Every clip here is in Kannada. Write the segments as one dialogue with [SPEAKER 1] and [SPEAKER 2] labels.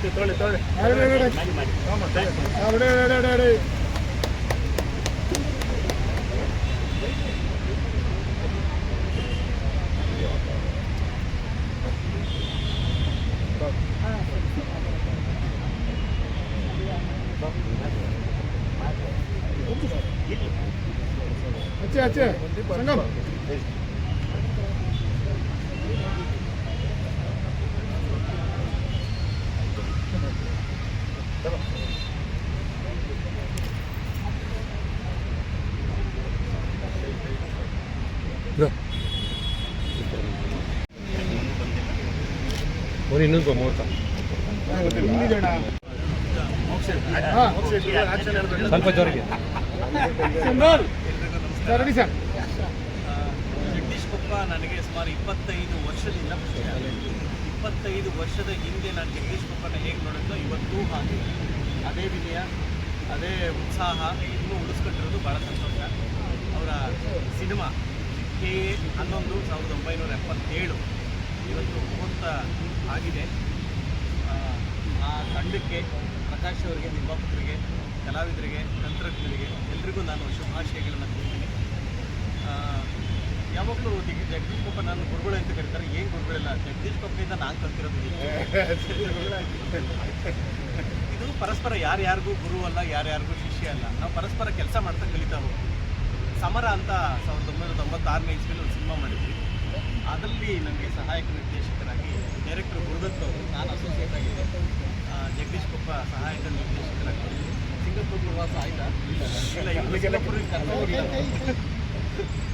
[SPEAKER 1] ತೊಗೊಳ್ಳಿ ತೊಗೊಳ್ಳಿ
[SPEAKER 2] ಅಡೆ, ಅಡೆ, ಅಡೆ.
[SPEAKER 1] ಮಾಡಿ ಮಾಡಿ
[SPEAKER 2] ಅಡೆ, ಅಡೆ, ಅಡೆ, ಅಡೆ. ಆಚೆ ಆಚೆ ಸಂಗಮ್
[SPEAKER 3] ಒಂದು ಇನ್ನೊಂದು ಮುಹೂರ್ತ. ಸ್ವಲ್ಪ ಜೋರಿಗೆ.
[SPEAKER 2] ಸರ್
[SPEAKER 4] ಜಗದೀಶ್ ಕೊಪ್ಪ ನನಗೆ ಸುಮಾರು ಇಪ್ಪತ್ತೈದು ವರ್ಷದಿಂದ. ಇಪ್ಪತ್ತೈದು ವರ್ಷದ ಹಿಂದೆ ನಾನು ಜಗದೀಶ್ ಕೊಪ್ಪನ ಹೇಗೆ ನೋಡಿದ್ನೋ ಇವತ್ತು ಹಾಗೆ. ಅದೇ ವಿನಯ ಅದೇ ಉತ್ಸಾಹ ಇನ್ನೂ ಉಳಿಸ್ಕೊಂಡಿರೋದು ಭಾಳ ಸಂತೋಷ. ಅವರ ಸಿನಿಮಾ ಕೆ ಎ ಹನ್ನೊಂದು ಸಾವಿರದ ಒಂಬೈನೂರ ಎಪ್ಪತ್ತೇಳು. ಇವತ್ತು ಮುಹೂರ್ತ ಆಗಿದೆ. ಆ, ತಂಡಕ್ಕೆ ಪ್ರಕಾಶ್ ಅವರಿಗೆ ನಿರ್ಮಾಪಕರಿಗೆ ಕಲಾವಿದರಿಗೆ ತಂತ್ರಜ್ಞರಿಗೆ ಎಲ್ರಿಗೂ ನಾನು ಶುಭಾಶಯಗಳನ್ನು ಕೊಡ್ತೀನಿ ಯಾವಾಗಲೂ ಜಗದೀಶ್ ಪಪ್ಪ ನಾನು ಗುರುಗಳು ಅಂತ ಕರೀತಾರೆ. ಏನು ಗುರುಗಳಿಲ್ಲ? ಜಗದೀಶ್ ಕೊಪ್ಪದಿಂದ ನಾನು ಕಲ್ತಿರೋದು ಇದು ಪರಸ್ಪರ ಯಾರ್ಯಾರಿಗೂ ಗುರು ಅಲ್ಲ ಯಾರ್ಯಾರಿಗೂ ಶಿಷ್ಯ ಅಲ್ಲ. ನಾವು ಪರಸ್ಪರ ಕೆಲಸ ಮಾಡ್ತಾ ಕಲಿತಾ ಹೋಗ್ತೀವಿ. ಸಮರ ಅಂತ ಸಾವಿರದ ಒಂಬೈನೂರ ತೊಂಬತ್ತಾರನೇ ಇಸ್ವಿಯಲ್ಲಿ ಒಂದು ಸಿನಿಮಾ ಮಾಡಿದ್ವಿ. ಅದರಲ್ಲಿ ನನಗೆ ಸಹಾಯಕ ನಿರ್ದೇಶಕರಾಗಿ ಡೈರೆಕ್ಟರ್ ಗುರುದತ್ ಅವರು ನಾನು ಅಸೋಸಿಯೇಟ್ ಆಗಿದ್ದೆ. ಜಗದೀಶ್ ಕೊಪ್ಪ ಸಹಾಯಕ ನಿರ್ದೇಶಕರಾಗಿ ಸಿಂಗಾಪುರ್ ಪ್ರವಾಸ ಆಯ್ತಾ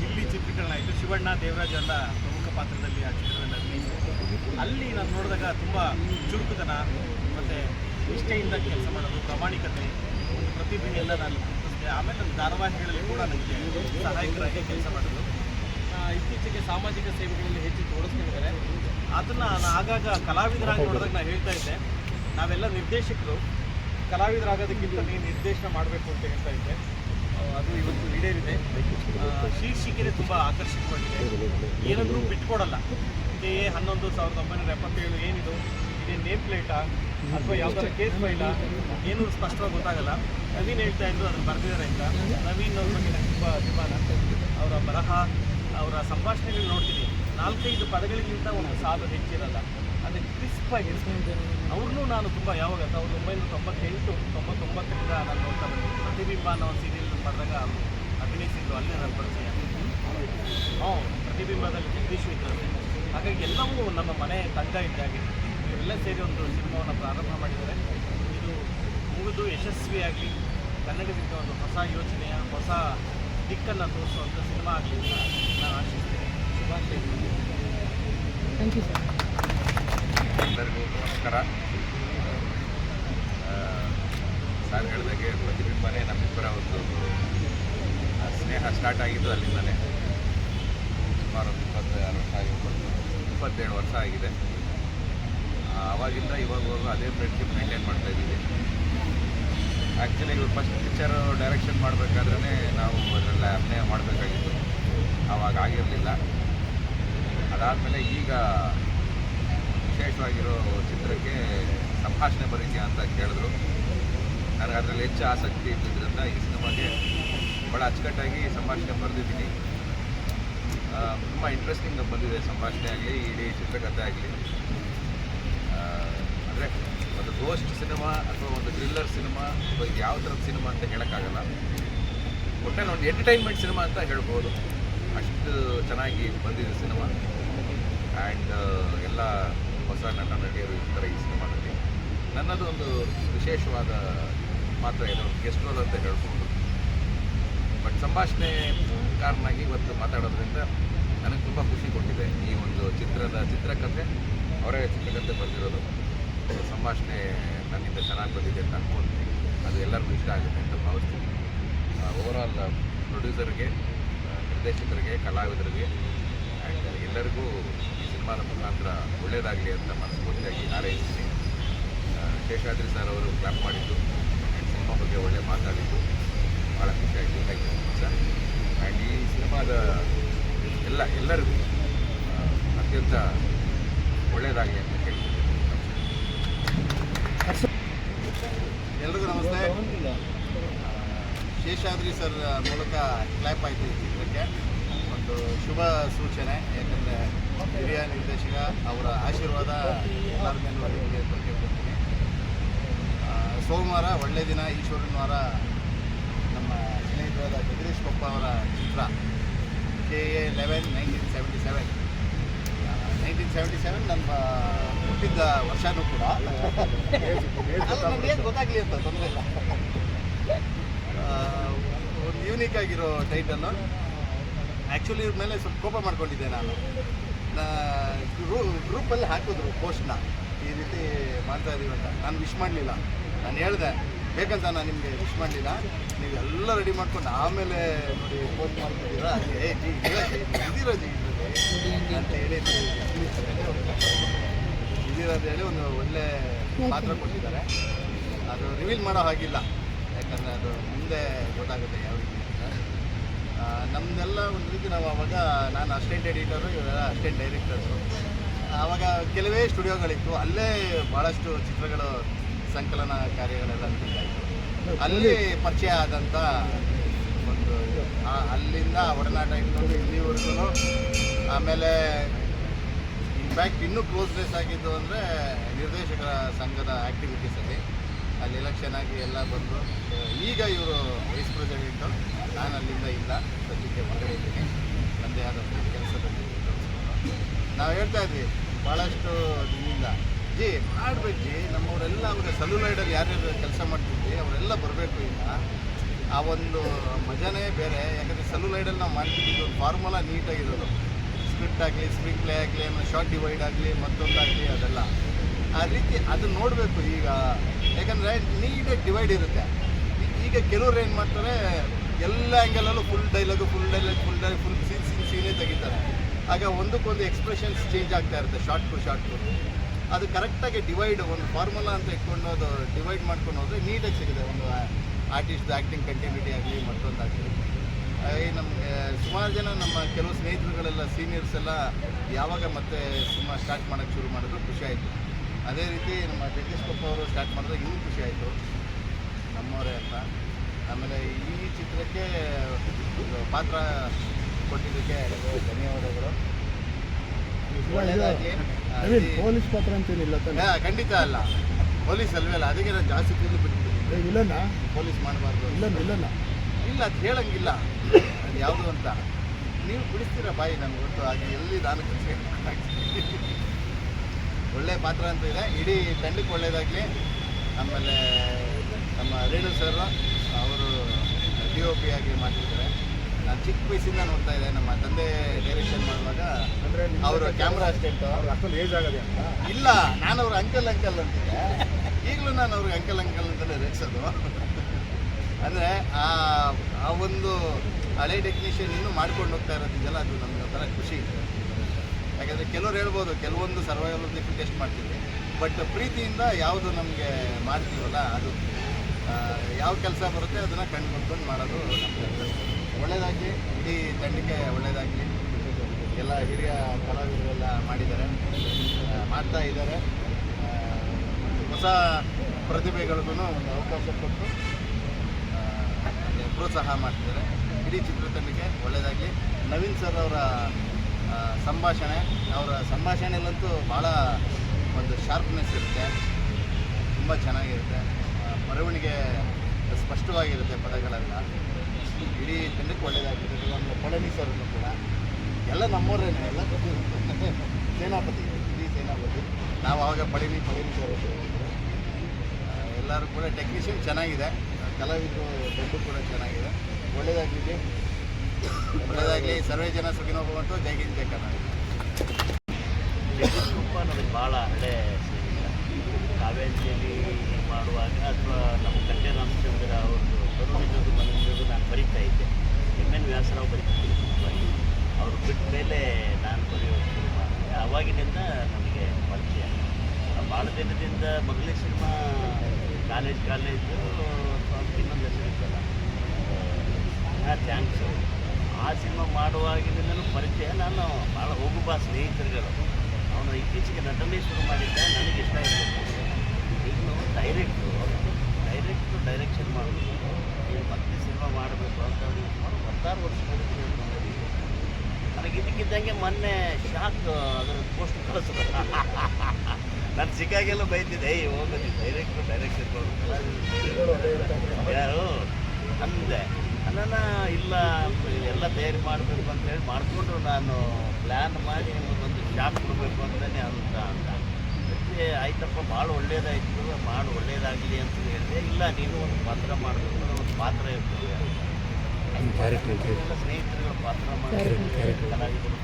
[SPEAKER 4] ಇಲ್ಲ ಚಿತ್ರೀಕರಣ ಆಯಿತು ಶಿವಣ್ಣ ದೇವರಾಜ್ ಎಲ್ಲ ಪ್ರಮುಖ ಪಾತ್ರದಲ್ಲಿ ಆ ಚಿತ್ರದಲ್ಲಿ ಅಭಿನಯಿಸಿದ್ರು ಅಲ್ಲಿ ನಾನು ನೋಡಿದಾಗ ತುಂಬ ಚುರುಕುತನ ಮತ್ತು ನಿಷ್ಠೆಯಿಂದ ಕೆಲಸ ಮಾಡೋದು ಪ್ರಾಮಾಣಿಕತೆ ಒಂದು ಪ್ರತಿಭೆ ಎಲ್ಲ ನಾನು ಆಮೇಲೆ ನನ್ನ ಧಾರಾವಾಹಿಗಳಲ್ಲಿ ಕೂಡ ನನಗೆ ಸಹಾಯಕರಾಗಿ ಕೆಲಸ ಮಾಡೋದು ಇತ್ತೀಚೆಗೆ ಸಾಮಾಜಿಕ ಸೇವೆಗಳಲ್ಲಿ ಹೆಚ್ಚು ತೋರಿಸ್ಕೊಂಡಿದ್ದಾರೆ ಅದನ್ನು ನಾನು ಆಗಾಗ ಕಲಾವಿದರಾಗಿ ನೋಡಿದಾಗ ನಾನು ಹೇಳ್ತಾ ಇದ್ದೆ. ನಾವೆಲ್ಲ ನಿರ್ದೇಶಕರು. ಕಲಾವಿದರಾಗೋದಕ್ಕಿಂತ ನೀವು ನಿರ್ದೇಶನ ಮಾಡಬೇಕು ಅಂತ ಹೇಳ್ತಾ ಇದ್ದೆ. ಅದು ಇವತ್ತು ಈಡೇರಿದೆ. ಶೀರ್ಷಿಕೆ ಶೀರ್ಷಿಕೆನೇ ತುಂಬ ಆಕರ್ಷಿತವಾಗಿದೆ ಏನಾದರೂ ಬಿಟ್ಕೊಡಲ್ಲ. ಕೆ ಎ ಹನ್ನೊಂದು ಸಾವಿರದ ಒಂಬೈನೂರ ಎಪ್ಪತ್ತೇಳು ಏನಿದು? ಇದೇ ನೇಮ್ ಪ್ಲೇಟಾ ಅಥವಾ ಯಾವ್ದಾರ ಕೇಸ್ ಫೈಲ? ಏನು ಸ್ಪಷ್ಟವಾಗಿ ಗೊತ್ತಾಗಲ್ಲ. ನವೀನ್ ಹೇಳ್ತಾ ಇದ್ರು, ಅದನ್ನು ಬರೆದಿದ್ದಾರೆ ಅಂತ. ನವೀನ್ ಅವ್ರ ಬಗ್ಗೆ ನನಗೆ ತುಂಬ ಅಭಿಮಾನ. ಅವರ ಬರಹ ಅವರ ಸಂಭಾಷಣೆಗಳು ನೋಡ್ತೀನಿ. ನಾಲ್ಕೈದು ಪದಗಳಿಗಿಂತ ಒಂದು ಸಾಲು ಹೆಚ್ಚಿರಲ್ಲ. ಅದು ಕ್ರಿಸ್ಪಾಗಿ ಅವ್ರನ್ನೂ ನಾನು ತುಂಬ ಯಾವಾಗ ಸಾವಿರದ ಒಂಬೈನೂರ ತೊಂಬತ್ತೆಂಟು, ತೊಂಬತ್ತೊಂಬತ್ತರಿಂದ ನಾನು ನೋಡ್ತಾ ಬಂದೆ. ಪ್ರತಿಬಿಂಬ ಅನ್ನೋ ಸೀರಿಯಲ್ ಮಾಡಿದಾಗ ಅವರು ಅಭಿನಯಿಸಿದ್ರು ಅಲ್ಲೇ ನನ್ನ ಪರಿಚಯ. ಹ್ಞೂ, ಪ್ರತಿಬಿಂಬದಲ್ಲಿ ಜಗದೀಶ್ ಇದ್ದಾರೆ ಹಾಗಾಗಿ ಎಲ್ಲವೂ ನಮ್ಮ ಮನೆ ತಂಡ ಇದ್ದಾಗೆ ಇವರೆಲ್ಲ ಸೇರಿ ಒಂದು ಸಿನಿಮಾವನ್ನು ಪ್ರಾರಂಭ ಮಾಡಿದ್ದಾರೆ. ಇದು ಮುಗಿದು ಯಶಸ್ವಿಯಾಗಿ ಕನ್ನಡದಿಂದ ಒಂದು ಹೊಸ ಯೋಚನೆಯ, ಹೊಸ ದಿಕ್ಕನ್ನು ತೋರಿಸುವಂಥ ಸಿನಿಮಾ ಆಗಲಿ ಅಂತ ನಾನು ಯು ಸರ್
[SPEAKER 5] ಎಲ್ಲರಿಗೂ ನಮಸ್ಕಾರ. ಆ, ಸರ್ ಹೇಳಿದಾಗೆ ಪ್ರತಿಬಿಂಬನೇ ನಮ್ಮಿಬ್ಬರ ಒಂದು ಆ, ಸ್ನೇಹ ಸ್ಟಾರ್ಟ್ ಆಗಿದ್ದು ಅಲ್ಲಿಂದಲೇ. ಸುಮಾರು ಒಂದು ಇಪ್ಪತ್ತಾರು ವರ್ಷ ಆಗಿರ್ಬೋದು ಇಪ್ಪತ್ತೇಳು ವರ್ಷ ಆಗಿದೆ. ಆ, ಆವಾಗಿಂದ ಇವಾಗವರೆಗೂ ಅದೇ ಫ್ರೆಂಡ್ಶಿಪ್ ಮೇಂಟೈನ್ ಮಾಡ್ತಾ ಇದ್ದೀವಿ. ಆ್ಯಕ್ಚುಲಿ ಇವ್ರು ಫಸ್ಟ್ ಪಿಕ್ಚರ್ ಡೈರೆಕ್ಷನ್ ಮಾಡಬೇಕಾದ್ರೆ ನಾವು ಅದರಲ್ಲ ಅಭಿನಯ ಮಾಡಬೇಕಾಗಿತ್ತು. ಆವಾಗ ಆಗಿರಲಿಲ್ಲ. ಅದಾದಮೇಲೆ ಈಗ ವಿಶೇಷವಾಗಿರೋ ಚಿತ್ರಕ್ಕೆ ಸಂಭಾಷಣೆ ಬರೀತೀಯ ಅಂತ ಕೇಳಿದ್ರು. ನನಗೆ ಅದರಲ್ಲಿ ಹೆಚ್ಚು ಆಸಕ್ತಿ ಇದ್ದಿದ್ದರಿಂದ ಈ ಸಿನಿಮಾಗೆ ಭಾಳ ಅಚ್ಚುಕಟ್ಟಾಗಿ ಸಂಭಾಷಣೆ ಬರೆದಿದ್ದೀನಿ. ತುಂಬ ಇಂಟ್ರೆಸ್ಟಿಂಗ್ ಬಂದಿದೆ ಸಂಭಾಷಣೆ ಆಗಲಿ, ಇಡೀ ಚಿತ್ರಕಥೆ ಆಗಲಿ. ಅಂದರೆ ಒಂದು ಗೋಸ್ಟ್ ಸಿನಿಮಾ ಅಥವಾ ಒಂದು ಥ್ರಿಲ್ಲರ್ ಸಿನಿಮಾ ಅಥವಾ ಇದು ಯಾವ ಥರದ ಸಿನಿಮಾ ಅಂತ ಹೇಳೋಕ್ಕಾಗಲ್ಲ. ಒಟ್ಟಲ್ಲಿ ಒಂದು ಎಂಟರ್ಟೈನ್ಮೆಂಟ್ ಸಿನಿಮಾ ಅಂತ ಹೇಳ್ಬೋದು. ಅಷ್ಟು ಚೆನ್ನಾಗಿ ಬಂದಿದೆ ಸಿನಿಮಾ ಆ್ಯಂಡ್ ಎಲ್ಲ ಹೊಸ ನಟ ನಟಿಯರು ಇರ್ತಾರೆ ಈ ಸಿನಿಮಾದಲ್ಲಿ ನನ್ನದು ಒಂದು ವಿಶೇಷವಾದ ಮಾತ್ರ ಇದೆ ಗೆಸ್ಟ್ ರೋಲ್ ಅಂತ ಹೇಳ್ಬೋದು. ಬಟ್ ಸಂಭಾಷಣೆ ಕಾರಣ ಇವತ್ತು ಮಾತಾಡೋದ್ರಿಂದ ನನಗೆ ತುಂಬ ಖುಷಿ ಕೊಟ್ಟಿದೆ ಈ ಒಂದು ಚಿತ್ರದ ಚಿತ್ರಕಥೆ. ಅವರೇ ಚಿತ್ರಕಥೆ ಬರೆದಿರೋದು. ಸಂಭಾಷಣೆ ನನ್ನಿಂದ ಚೆನ್ನಾಗಿ ಬಂದಿದೆ ಅಂತ ಅನ್ಕೊಂತೀನಿ ಅದು ಎಲ್ಲರಿಗೂ ಇಷ್ಟ ಆಗುತ್ತೆ ಅಂತ ಭಾವಿಸ್ತೀನಿ ಓವರಾಲ್ ಪ್ರೊಡ್ಯೂಸರ್ಗೆ ನಿರ್ದೇಶಕರಿಗೆ, ಕಲಾವಿದರಿಗೆ ಆ್ಯಂಡ್ ಎಲ್ಲರಿಗೂ ಈ ಸಿನಿಮಾದ ಮುಖಾಂತರ ಒಳ್ಳೆಯದಾಗಲಿ ಅಂತ ಮನಸ್ಫೂರ್ತಿಯಾಗಿ ಹಾರೈಸ್ತೀನಿ. ಶೇಷಾದ್ರಿ ಸರ್ ಅವರು ಕ್ಲಾಪ್ ಮಾಡಿದ್ದು ಆ್ಯಂಡ್ ಸಿನಿಮಾ ಬಗ್ಗೆ ಒಳ್ಳೆ ಮಾತಾಡಿದ್ದು. ಭಾಳ ಖುಷಿ ಥ್ಯಾಂಕ್ ಯು ಸರ್ ಆ್ಯಂಡ್ ಈ ಸಿನಿಮಾದ ಎಲ್ಲ, ಎಲ್ಲರಿಗೂ ಅತ್ಯಂತ ಒಳ್ಳೆಯದಾಗಲಿ ಅಂತ ನಮಸ್ಕಾರ
[SPEAKER 1] ಎಲ್ರಿಗೂ ನಮಸ್ತೆ. ಶೇಷಾದ್ರಿ ಸರ್ ಮೂಲಕ ಕ್ಲಾಪ್ ಆಯಿತು ಈ ಚಿತ್ರಕ್ಕೆ ಒಂದು ಶುಭ ಸೂಚನೆ, ಯಾಕಂದರೆ ಹಿರಿಯ ನಿರ್ದೇಶಕ ಅವರ ಆಶೀರ್ವಾದ ಎಲ್ಲರ ಮೇಲೂ ಅಂತ ಸೋಮವಾರ, ಒಳ್ಳೆ ದಿನ, ಈಶ್ವರನ ವಾರ, ನಮ್ಮ ಸ್ನೇಹಿತರಾದ ಜಗದೀಶ್ ಕೊಪ್ಪ ಅವರ ಚಿತ್ರ K A eleven nineteen seventy seven nineteen seventy seven ನನ್ನ ಹುಟ್ಟಿದ್ದ ವರ್ಷನೂ ಕೂಡ. ನನಗೇನು ಗೊತ್ತಾಗಲಿ ಅಂತ, ತೊಂದರೆ ಇಲ್ಲ. ಒಂದು ಯೂನಿಕ್ ಆಗಿರೋ ಟೈಟನ್ನು ಆ್ಯಕ್ಚುಲಿ ಇವ್ರ ಮೇಲೆ ಸ್ವಲ್ಪ ಕೋಪ ಮಾಡ್ಕೊಂಡಿದ್ದೆ ನಾನು. ಗ್ರೂ ಗ್ರೂಪಲ್ಲಿ ಹಾಕಿದ್ರು ಪೋಸ್ಟ್ನ ಈ ರೀತಿ ಮಾಡ್ತಾ ಇದೀವಿ ಅಂತ. ನಾನು ವಿಶ್ ಮಾಡಲಿಲ್ಲ. ನಾನು ಹೇಳಿದೆ, ಬೇಕಂತ ನಾನು ನಿಮಗೆ ವಿಶ್ ಮಾಡಲಿಲ್ಲ. ನೀವು ಎಲ್ಲ ರೆಡಿ ಮಾಡ್ಕೊಂಡು ಆಮೇಲೆ ನೋಡಿ ಪೋಸ್ಟ್ ಮಾಡ್ತಿದ್ದೀರಾ? ಇದಿರೋ ಜಿ. ಅಂತ ಒಂದು ಒಳ್ಳೆ ಪಾತ್ರ ಕೊಟ್ಟಿದ್ದಾರೆ. ಅದು ರಿವೀಲ್ ಮಾಡೋ ಹಾಗಿಲ್ಲ. ಯಾಕಂದರೆ ಅದು ಮುಂದೆ ಗೊತ್ತಾಗುತ್ತೆ ಯಾವ ರೀತಿ ಆ, ಒಂದು ರೀತಿ ನಾವು ಅವಾಗ ನಾನು ಅಸಿಸ್ಟೆಂಟ್ ಎಡಿಟರು ಇವರೆಲ್ಲ ಅಸಿಸ್ಟೆಂಟ್ ಡೈರೆಕ್ಟರ್ಸು ಆವಾಗ ಕೆಲವೇ ಸ್ಟುಡಿಯೋಗಳಿತ್ತು. ಅಲ್ಲೇ ಭಾಳಷ್ಟು ಚಿತ್ರಗಳು ಸಂಕಲನ ಕಾರ್ಯಗಳೆಲ್ಲ ಅಲ್ಲಿ ಪರಿಚಯ ಆದಂಥ ಒಂದು ಅಲ್ಲಿಂದ ಒಡನಾಟ ಇಟ್ಕೊಂಡು ಇಲ್ಲಿವರೆಗೂ ಆಮೇಲೆ ಇನ್ಫ್ಯಾಕ್ಟ್ ಇನ್ನೂ ಕ್ಲೋಸ್ನೆಸ್ ಆಗಿದ್ದು ಅಂದರೆ ನಿರ್ದೇಶಕರ ಸಂಘದ ಆ್ಯಕ್ಟಿವಿಟೀಸಲ್ಲಿ ಅಲ್ಲಿ ಎಲೆಕ್ಷನ್ ಆಗಿ ಎಲ್ಲ ಬಂದು, ಈಗ ಇವರು ವೈಸ್ ಪ್ರೆಸಿಡೆಂಟು ನಾನು ಅಲ್ಲಿಂದ ಇಲ್ಲ, ಸದ್ಯಕ್ಕೆ ಹೊರಗಡೆ ಇದ್ದೀನಿ. ನನ್ನದೇ ಆದ ಕೆಲಸದಲ್ಲಿ ನಾವು ಹೇಳ್ತಾ ಇದ್ವಿ ಭಾಳಷ್ಟು ದಿನದಿಂದ, ಜಿ, ಮಾಡ್ಬೇಕು ಜಿ, ನಮ್ಮವರೆಲ್ಲ ಅವ್ರಿಗೆ ಸಲ್ಯುಲೈಡಲ್ಲಿ ಯಾರ್ಯಾರು ಕೆಲಸ ಮಾಡ್ತಿದ್ವಿ, ಅವರೆಲ್ಲ ಬರಬೇಕು ಈಗ. ಆ ಒಂದು ಮಜಾನೇ ಬೇರೆ, ಯಾಕಂದರೆ ಸಲ್ಯುಲೈಡಲ್ಲಿ ನಾವು ಮಾಡ್ತಿದ್ದು ಒಂದು ಫಾರ್ಮುಲಾ ನೀಟಾಗಿರೋದು ಸ್ಕ್ರಿಪ್ಟ್ ಆಗಲಿ ಸ್ಕ್ರೀನ್ ಪ್ಲೇ ಆಗಲಿ ಆಮೇಲೆ ಶಾರ್ಟ್ ಡಿವೈಡ್ ಆಗಲಿ ಮತ್ತೊಂದಾಗಲಿ ಅದೆಲ್ಲ. ಆ ರೀತಿ ಅದನ್ನ ನೋಡಬೇಕು ಈಗ. ಯಾಕಂದರೆ ನೀಟಾಗಿ ಡಿವೈಡ್ ಇರುತ್ತೆ. ಈಗ ಕೆಲವ್ರು ಏನು ಮಾಡ್ತಾರೆ, ಎಲ್ಲ ಆ್ಯಂಗಲಲ್ಲೂ full dialogue full dialogue full dialogue full scene scene ಸೀನೇ ತೆಗಿತಾರೆ. ಆಗ ಒಂದಕ್ಕೊಂದು ಎಕ್ಸ್ಪ್ರೆಷನ್ಸ್ ಚೇಂಜ್ ಆಗ್ತಾ ಇರುತ್ತೆ ಶಾರ್ಟ್ ಟು ಶಾರ್ಟ್ ಟು ಅದು ಕರೆಕ್ಟಾಗಿ ಡಿವೈಡ್ ಒಂದು ಫಾರ್ಮುಲಾ ಅಂತ ಇಟ್ಕೊಂಡು ಅದು ಡಿವೈಡ್ ಮಾಡ್ಕೊಂಡು ಹೋದರೆ ನೀಟಾಗಿ ಸಿಗುತ್ತೆ. ಒಂದು ಆರ್ಟಿಸ್ಟ್ ಆ್ಯಕ್ಟಿಂಗ್ ಕಂಟಿನ್ಯೂಟಿ ಆಗಲಿ ಮತ್ತೊಂದಾಗಲಿ ನಮಗೆ ಸುಮಾರು ಜನ ನಮ್ಮ ಕೆಲವು ಸ್ನೇಹಿತರುಗಳೆಲ್ಲ ಸೀನಿಯರ್ಸ್ ಎಲ್ಲ ಯಾವಾಗ ಮತ್ತೆ ಸಿನಿಮಾ ಸ್ಟಾರ್ಟ್ ಮಾಡೋಕ್ಕೆ ಶುರು ಮಾಡಿದ್ರು ಖುಷಿ ಆಯಿತು. ಅದೇ ರೀತಿ ನಮ್ಮ ಜಗದೀಶ್ ಕೊಪ್ಪ ಅವರು ಸ್ಟಾರ್ಟ್ ಮಾಡಿದ್ರೆ ಇನ್ನೂ ಖುಷಿ ಆಯಿತು. ನಮ್ಮವರೇ ಅಂತ. ಆಮೇಲೆ ಈ ಚಿತ್ರಕ್ಕೆ ಪಾತ್ರ ಕೊಟ್ಟಿದ್ದಕ್ಕೆ ಧನ್ಯವಾದಗಳು.
[SPEAKER 2] ಪೊಲೀಸ್ ಪಾತ್ರ ಅಂತೇನಿಲ್ಲ ತಾನೆ?
[SPEAKER 1] ಖಂಡಿತ ಅಲ್ಲ. ಪೊಲೀಸ್ ಅಲ್ವೇ ಅಲ್ಲ ಅದಕ್ಕೆ ನಾನು ಜಾಸ್ತಿ ಕೂದಲು ಪೊಲೀಸ್ ಮಾಡಬಾರ್ದು
[SPEAKER 2] ಇಲ್ಲ ವಿಲನ್ನ
[SPEAKER 1] ಇಲ್ಲ ಅದು ಹೇಳಂಗಿಲ್ಲ. ಅದು ಯಾವುದು ಅಂತ. ನೀವು ಬಿಡಿಸ್ತೀರ ಬಾಯಿ ನನಗೆ ಗೊತ್ತು. ಹಾಗೆ ಎಲ್ಲಿ ನಾನು ಕೆಲಸ ಒಳ್ಳೆ ಪಾತ್ರ ಅಂತ ಇದೆ. ಇಡೀ ತಂಡಕ್ಕೆ ಒಳ್ಳೇದಾಗಲಿ. ಆಮೇಲೆ ನಮ್ಮ ರೇಣು ಸರ್ ಅವರು ಡಿ ಒ ಪಿ ಆಗಿ ಮಾಡ್ತಿದ್ದಾರೆ. ನಾನು ಚಿಕ್ಕ ವಯಸ್ಸಿಂದ ನೋಡ್ತಾ ಇದ್ದೆ. ನಮ್ಮ ತಂದೆ ಡೈರೆಕ್ಷನ್ ಮಾಡುವಾಗ
[SPEAKER 2] ಅಂದರೆ
[SPEAKER 1] ಅವರ ಕ್ಯಾಮ್ರಾ ಅಸಿಸ್ಟೆಂಟ್
[SPEAKER 2] ಅವ್ರು ಅಷ್ಟೊಂದು ಏಜ್ ಆಗದೆ ಅಂತ?
[SPEAKER 1] ಇಲ್ಲ ನಾನು ಅವ್ರ ಅಂಕಲ್ ಅಂಕಲ್ ಅಂತಿದ್ದೆ. ಈಗಲೂ ನಾನು ಅವ್ರಿಗೆ ಅಂಕಲ್ ಅಂಕಲ್ ಅಂತಲೇ ರೇಗಿಸೋದು. ಅಂದರೆ ಆ ಆ ಒಂದು ಹಳೆ ಟೆಕ್ನಿಷಿಯನ್ ಇನ್ನೂ ಮಾಡ್ಕೊಂಡು ಹೋಗ್ತಾ ಇರೋದಿದೆಯಲ್ಲ ಅದು ನಮ್ಗೆ ಒಂಥರ ಖುಷಿ ಯಾಕಂದರೆ ಕೆಲವ್ರು ಹೇಳ್ಬೋದು, ಕೆಲವೊಂದು ಸರ್ವೈವಲ್ ಟೆಸ್ಟ್ ಮಾಡ್ತೀವಿ. ಬಟ್ ಪ್ರೀತಿಯಿಂದ ಯಾವುದು ನಮಗೆ ಮಾಡ್ತೀವಲ್ಲ ಅದು ಯಾವ ಕೆಲಸ ಬರುತ್ತೆ ಅದನ್ನು ಕಣ್ಣು ಮುಟ್ಕೊಂಡು ಮಾಡೋದು ನಮಗೆ ಒಳ್ಳೆಯದಾಗಿ ಇಡೀ ತಂಡಕ್ಕೆ ಒಳ್ಳೆಯದಾಗಿ ಎಲ್ಲ ಹಿರಿಯ ಕಲಾವಿದರೆಲ್ಲ ಮಾಡಿದ್ದಾರೆ. ಮಾಡ್ತಾ ಇದ್ದಾರೆ. ಹೊಸ ಪ್ರತಿಭೆಗಳಿಗೂ ಒಂದು ಅವಕಾಶ ಕೊಟ್ಟು ಪ್ರೋತ್ಸಾಹ ಮಾಡ್ತಿದ್ದಾರೆ. ಇಡೀ ಚಿತ್ರತಂಡಕ್ಕೆ ಒಳ್ಳೆಯದಾಗಲಿ ನವೀನ್ ಸರ್ ಅವರ ಸಂಭಾಷಣೆ, ಅವರ ಸಂಭಾಷಣೆಯಲ್ಲಂತೂ ಭಾಳ ಒಂದು ಶಾರ್ಪ್ನೆಸ್ ಇರುತ್ತೆ. ತುಂಬ ಚೆನ್ನಾಗಿರುತ್ತೆ. ಬರವಣಿಗೆ ಸ್ಪಷ್ಟವಾಗಿರುತ್ತೆ ಪದಗಳೆಲ್ಲ. ಇಡೀ ತಂಡಕ್ಕೆ ಒಳ್ಳೆಯದಾಗಿದೆ ನಮ್ಮ ಪಳನಿ ಸರ್ನು ಕೂಡ. ಎಲ್ಲ ನಮ್ಮವರೇನೆ ಎಲ್ಲ ಸೇನಾಪತಿ, ಇಡೀ ಸೇನಾಪತಿ. ನಾವು ಆವಾಗ ಪಳನಿ ಪಳನಿ ಸರ್ ಎಲ್ಲರೂ ಕೂಡ ಟೆಕ್ನಿಷಿಯನ್ ಚೆನ್ನಾಗಿದೆ. ಕಲಾವಿದರು ದುಡ್ಡು ಕೂಡ ಚೆನ್ನಾಗಿದೆ. ಒಳ್ಳೆಯದಾಗಲಿ ಒಳ್ಳೆಯದಾಗಲಿ ಸರ್ವೇ ಜನ ಸುಖಿನ ಭವಂತು ಜೈ ಕರ್ನಾಟಕ.
[SPEAKER 3] ತುಂಬ ನನಗೆ ಭಾಳ ಹಳೆ ಕಾವೇರಿಯಲ್ಲಿ ಮಾಡುವಾಗ ಅಥವಾ ನಮ್ಮ ಕಟ್ಟೆ ರಾಮಚಂದ್ರ ಅವರು ಕರುಣಿನದು ಮನವಿನದು ನಾನು ಬರಿತಾ ಇದ್ದೆ. ಎಂ ಎನ್ ವ್ಯಾಸರಾವ್ ಮುಖ್ಯವಾಗಿ ಅವರು ಬಿಟ್ಟ ಮೇಲೆ ನಾನು ಬರೆಯೋ ಶುರು ಮಾಡಿದೆ ಆವಾಗಿನಿಂದ ನನಗೆ ಪರಿಚಯ. ಭಾಳ ದಿನದಿಂದ ಮೊದಲೇ ಸಿನಿಮಾ ಕಾಲೇಜ್ ಕಾಲೇಜು ಇನ್ನೊಂದು ಹೆಸರು ಇತ್ತಲ್ಲ ಹಾಂ ಥ್ಯಾಂಕ್ಸು. ಆ ಸಿನಿಮಾ ಮಾಡುವಾಗಿಂದಲೂ ಪರಿಚಯ. ನಾನು ಭಾಳ ಹೋಗುಬಾ ಸ್ನೇಹಿತರುಗಳು. ಅವನು ಇತ್ತೀಚೆಗೆ ನಟನೆ ಶುರು ಮಾಡಿದ್ದ, ನನಗೆ ಇಷ್ಟ ಇರಬೇಕು ಇನ್ನು ಡೈರೆಕ್ಟು ಡೈರೆಕ್ಟು ಡೈರೆಕ್ಷನ್ ಮಾಡಬೇಕು ನೀನು ಮತ್ತೆ ಸಿನಿಮಾ ಮಾಡಬೇಕು ಅಂತ ಅವ್ರಿಗೆ ಸುಮಾರು ಹತ್ತಾರು ವರ್ಷ ನನಗೆ ಇದಕ್ಕಿದ್ದಂಗೆ ಮೊನ್ನೆ ಶಾಕ್, ಅದರ ಪೋಸ್ಟ್ ಕಳಿಸಿದ. ನಾನು ಸಿಕ್ಕಾಗೆಲ್ಲ ಬೈತಿದ್ದೆ, ಏಯ್ ಹೋಗೋದು ಡೈರೆಕ್ಟು ಡೈರೆಕ್ಷನ್ ಯಾರು? ಅಂದೆ ನನ್ನ ಇಲ್ಲ ಎಲ್ಲ ತಯಾರಿ ಮಾಡಬೇಕು ಅಂತ ಹೇಳಿ ಮಾಡಿಕೊಂಡು ನಾನು ಪ್ಲ್ಯಾನ್ ಮಾಡಿ ನಿಮಗೊಂದು ಶಾಪ್ ಕೊಡಬೇಕು ಅಂತಲೇ ಅಂತ ಅಂತ ಅದಕ್ಕೆ ಆಯ್ತಪ್ಪ ಭಾಳ ಒಳ್ಳೇದಾಯಿತು ಮಾಡಿ ಒಳ್ಳೇದಾಗಲಿ ಅಂತ ಹೇಳಿದೆ. ಇಲ್ಲ ನೀನು ಒಂದು ಪಾತ್ರ ಮಾಡಬೇಕು ಒಂದು ಪಾತ್ರ ಇರ್ತದೆ. ಎಲ್ಲ ಸ್ನೇಹಿತರುಗಳ ಪಾತ್ರ ಮಾಡಿ ಕಲಾವಿದರು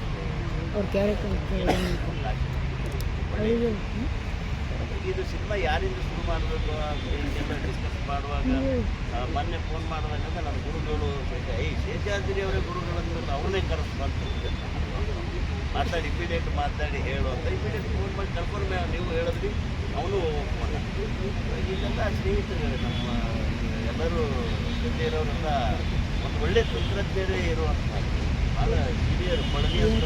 [SPEAKER 6] ಅವ್ರ ಕ್ಯಾರೆಕ್ಟರ್
[SPEAKER 3] ಇದು ಸಿನಿಮಾ ಯಾರಿಂದ ಶುರು ಮಾಡಬೇಕು ಎಲ್ಲ ಡಿಸ್ಕಸ್ ಮಾಡುವಾಗ ಮೊನ್ನೆ ಫೋನ್ ಮಾಡಿದಾಗ ನನ್ನ ಗುರುಗಳು ಏಯ್, ಶೇಷಾದ್ರಿ ಅವರೇ ಗುರುಗಳು ಅಂದ್ಮೇಲೆ ಅವ್ರನ್ನೇ ಕರೆಸ್ ಬಂತು ಮಾತಾಡಿ ಇಮಿಡಿಯೇಟ್ ಮಾತಾಡಿ ಹೇಳು ಅಂತ ಇಮಿಡಿಯೇಟ್ ಫೋನ್ ಮಾಡಿ ಕರ್ಕೊಂಡು ನೀವು ಹೇಳಿದ್ರಿ, ಅವನು ಇಲ್ಲೆಲ್ಲ ಸ್ನೇಹಿತರು ನಮ್ಮ, ಎಲ್ಲರೂ ಜೊತೆಯಿರೋರೆಲ್ಲ ಒಂದು ಒಳ್ಳೆ ತಂತ್ರಜ್ಞರೇ ಇರುವಂಥ ಭಾಳ ಹಿರಿಯರು ಪಳಗಿ ಅಂತ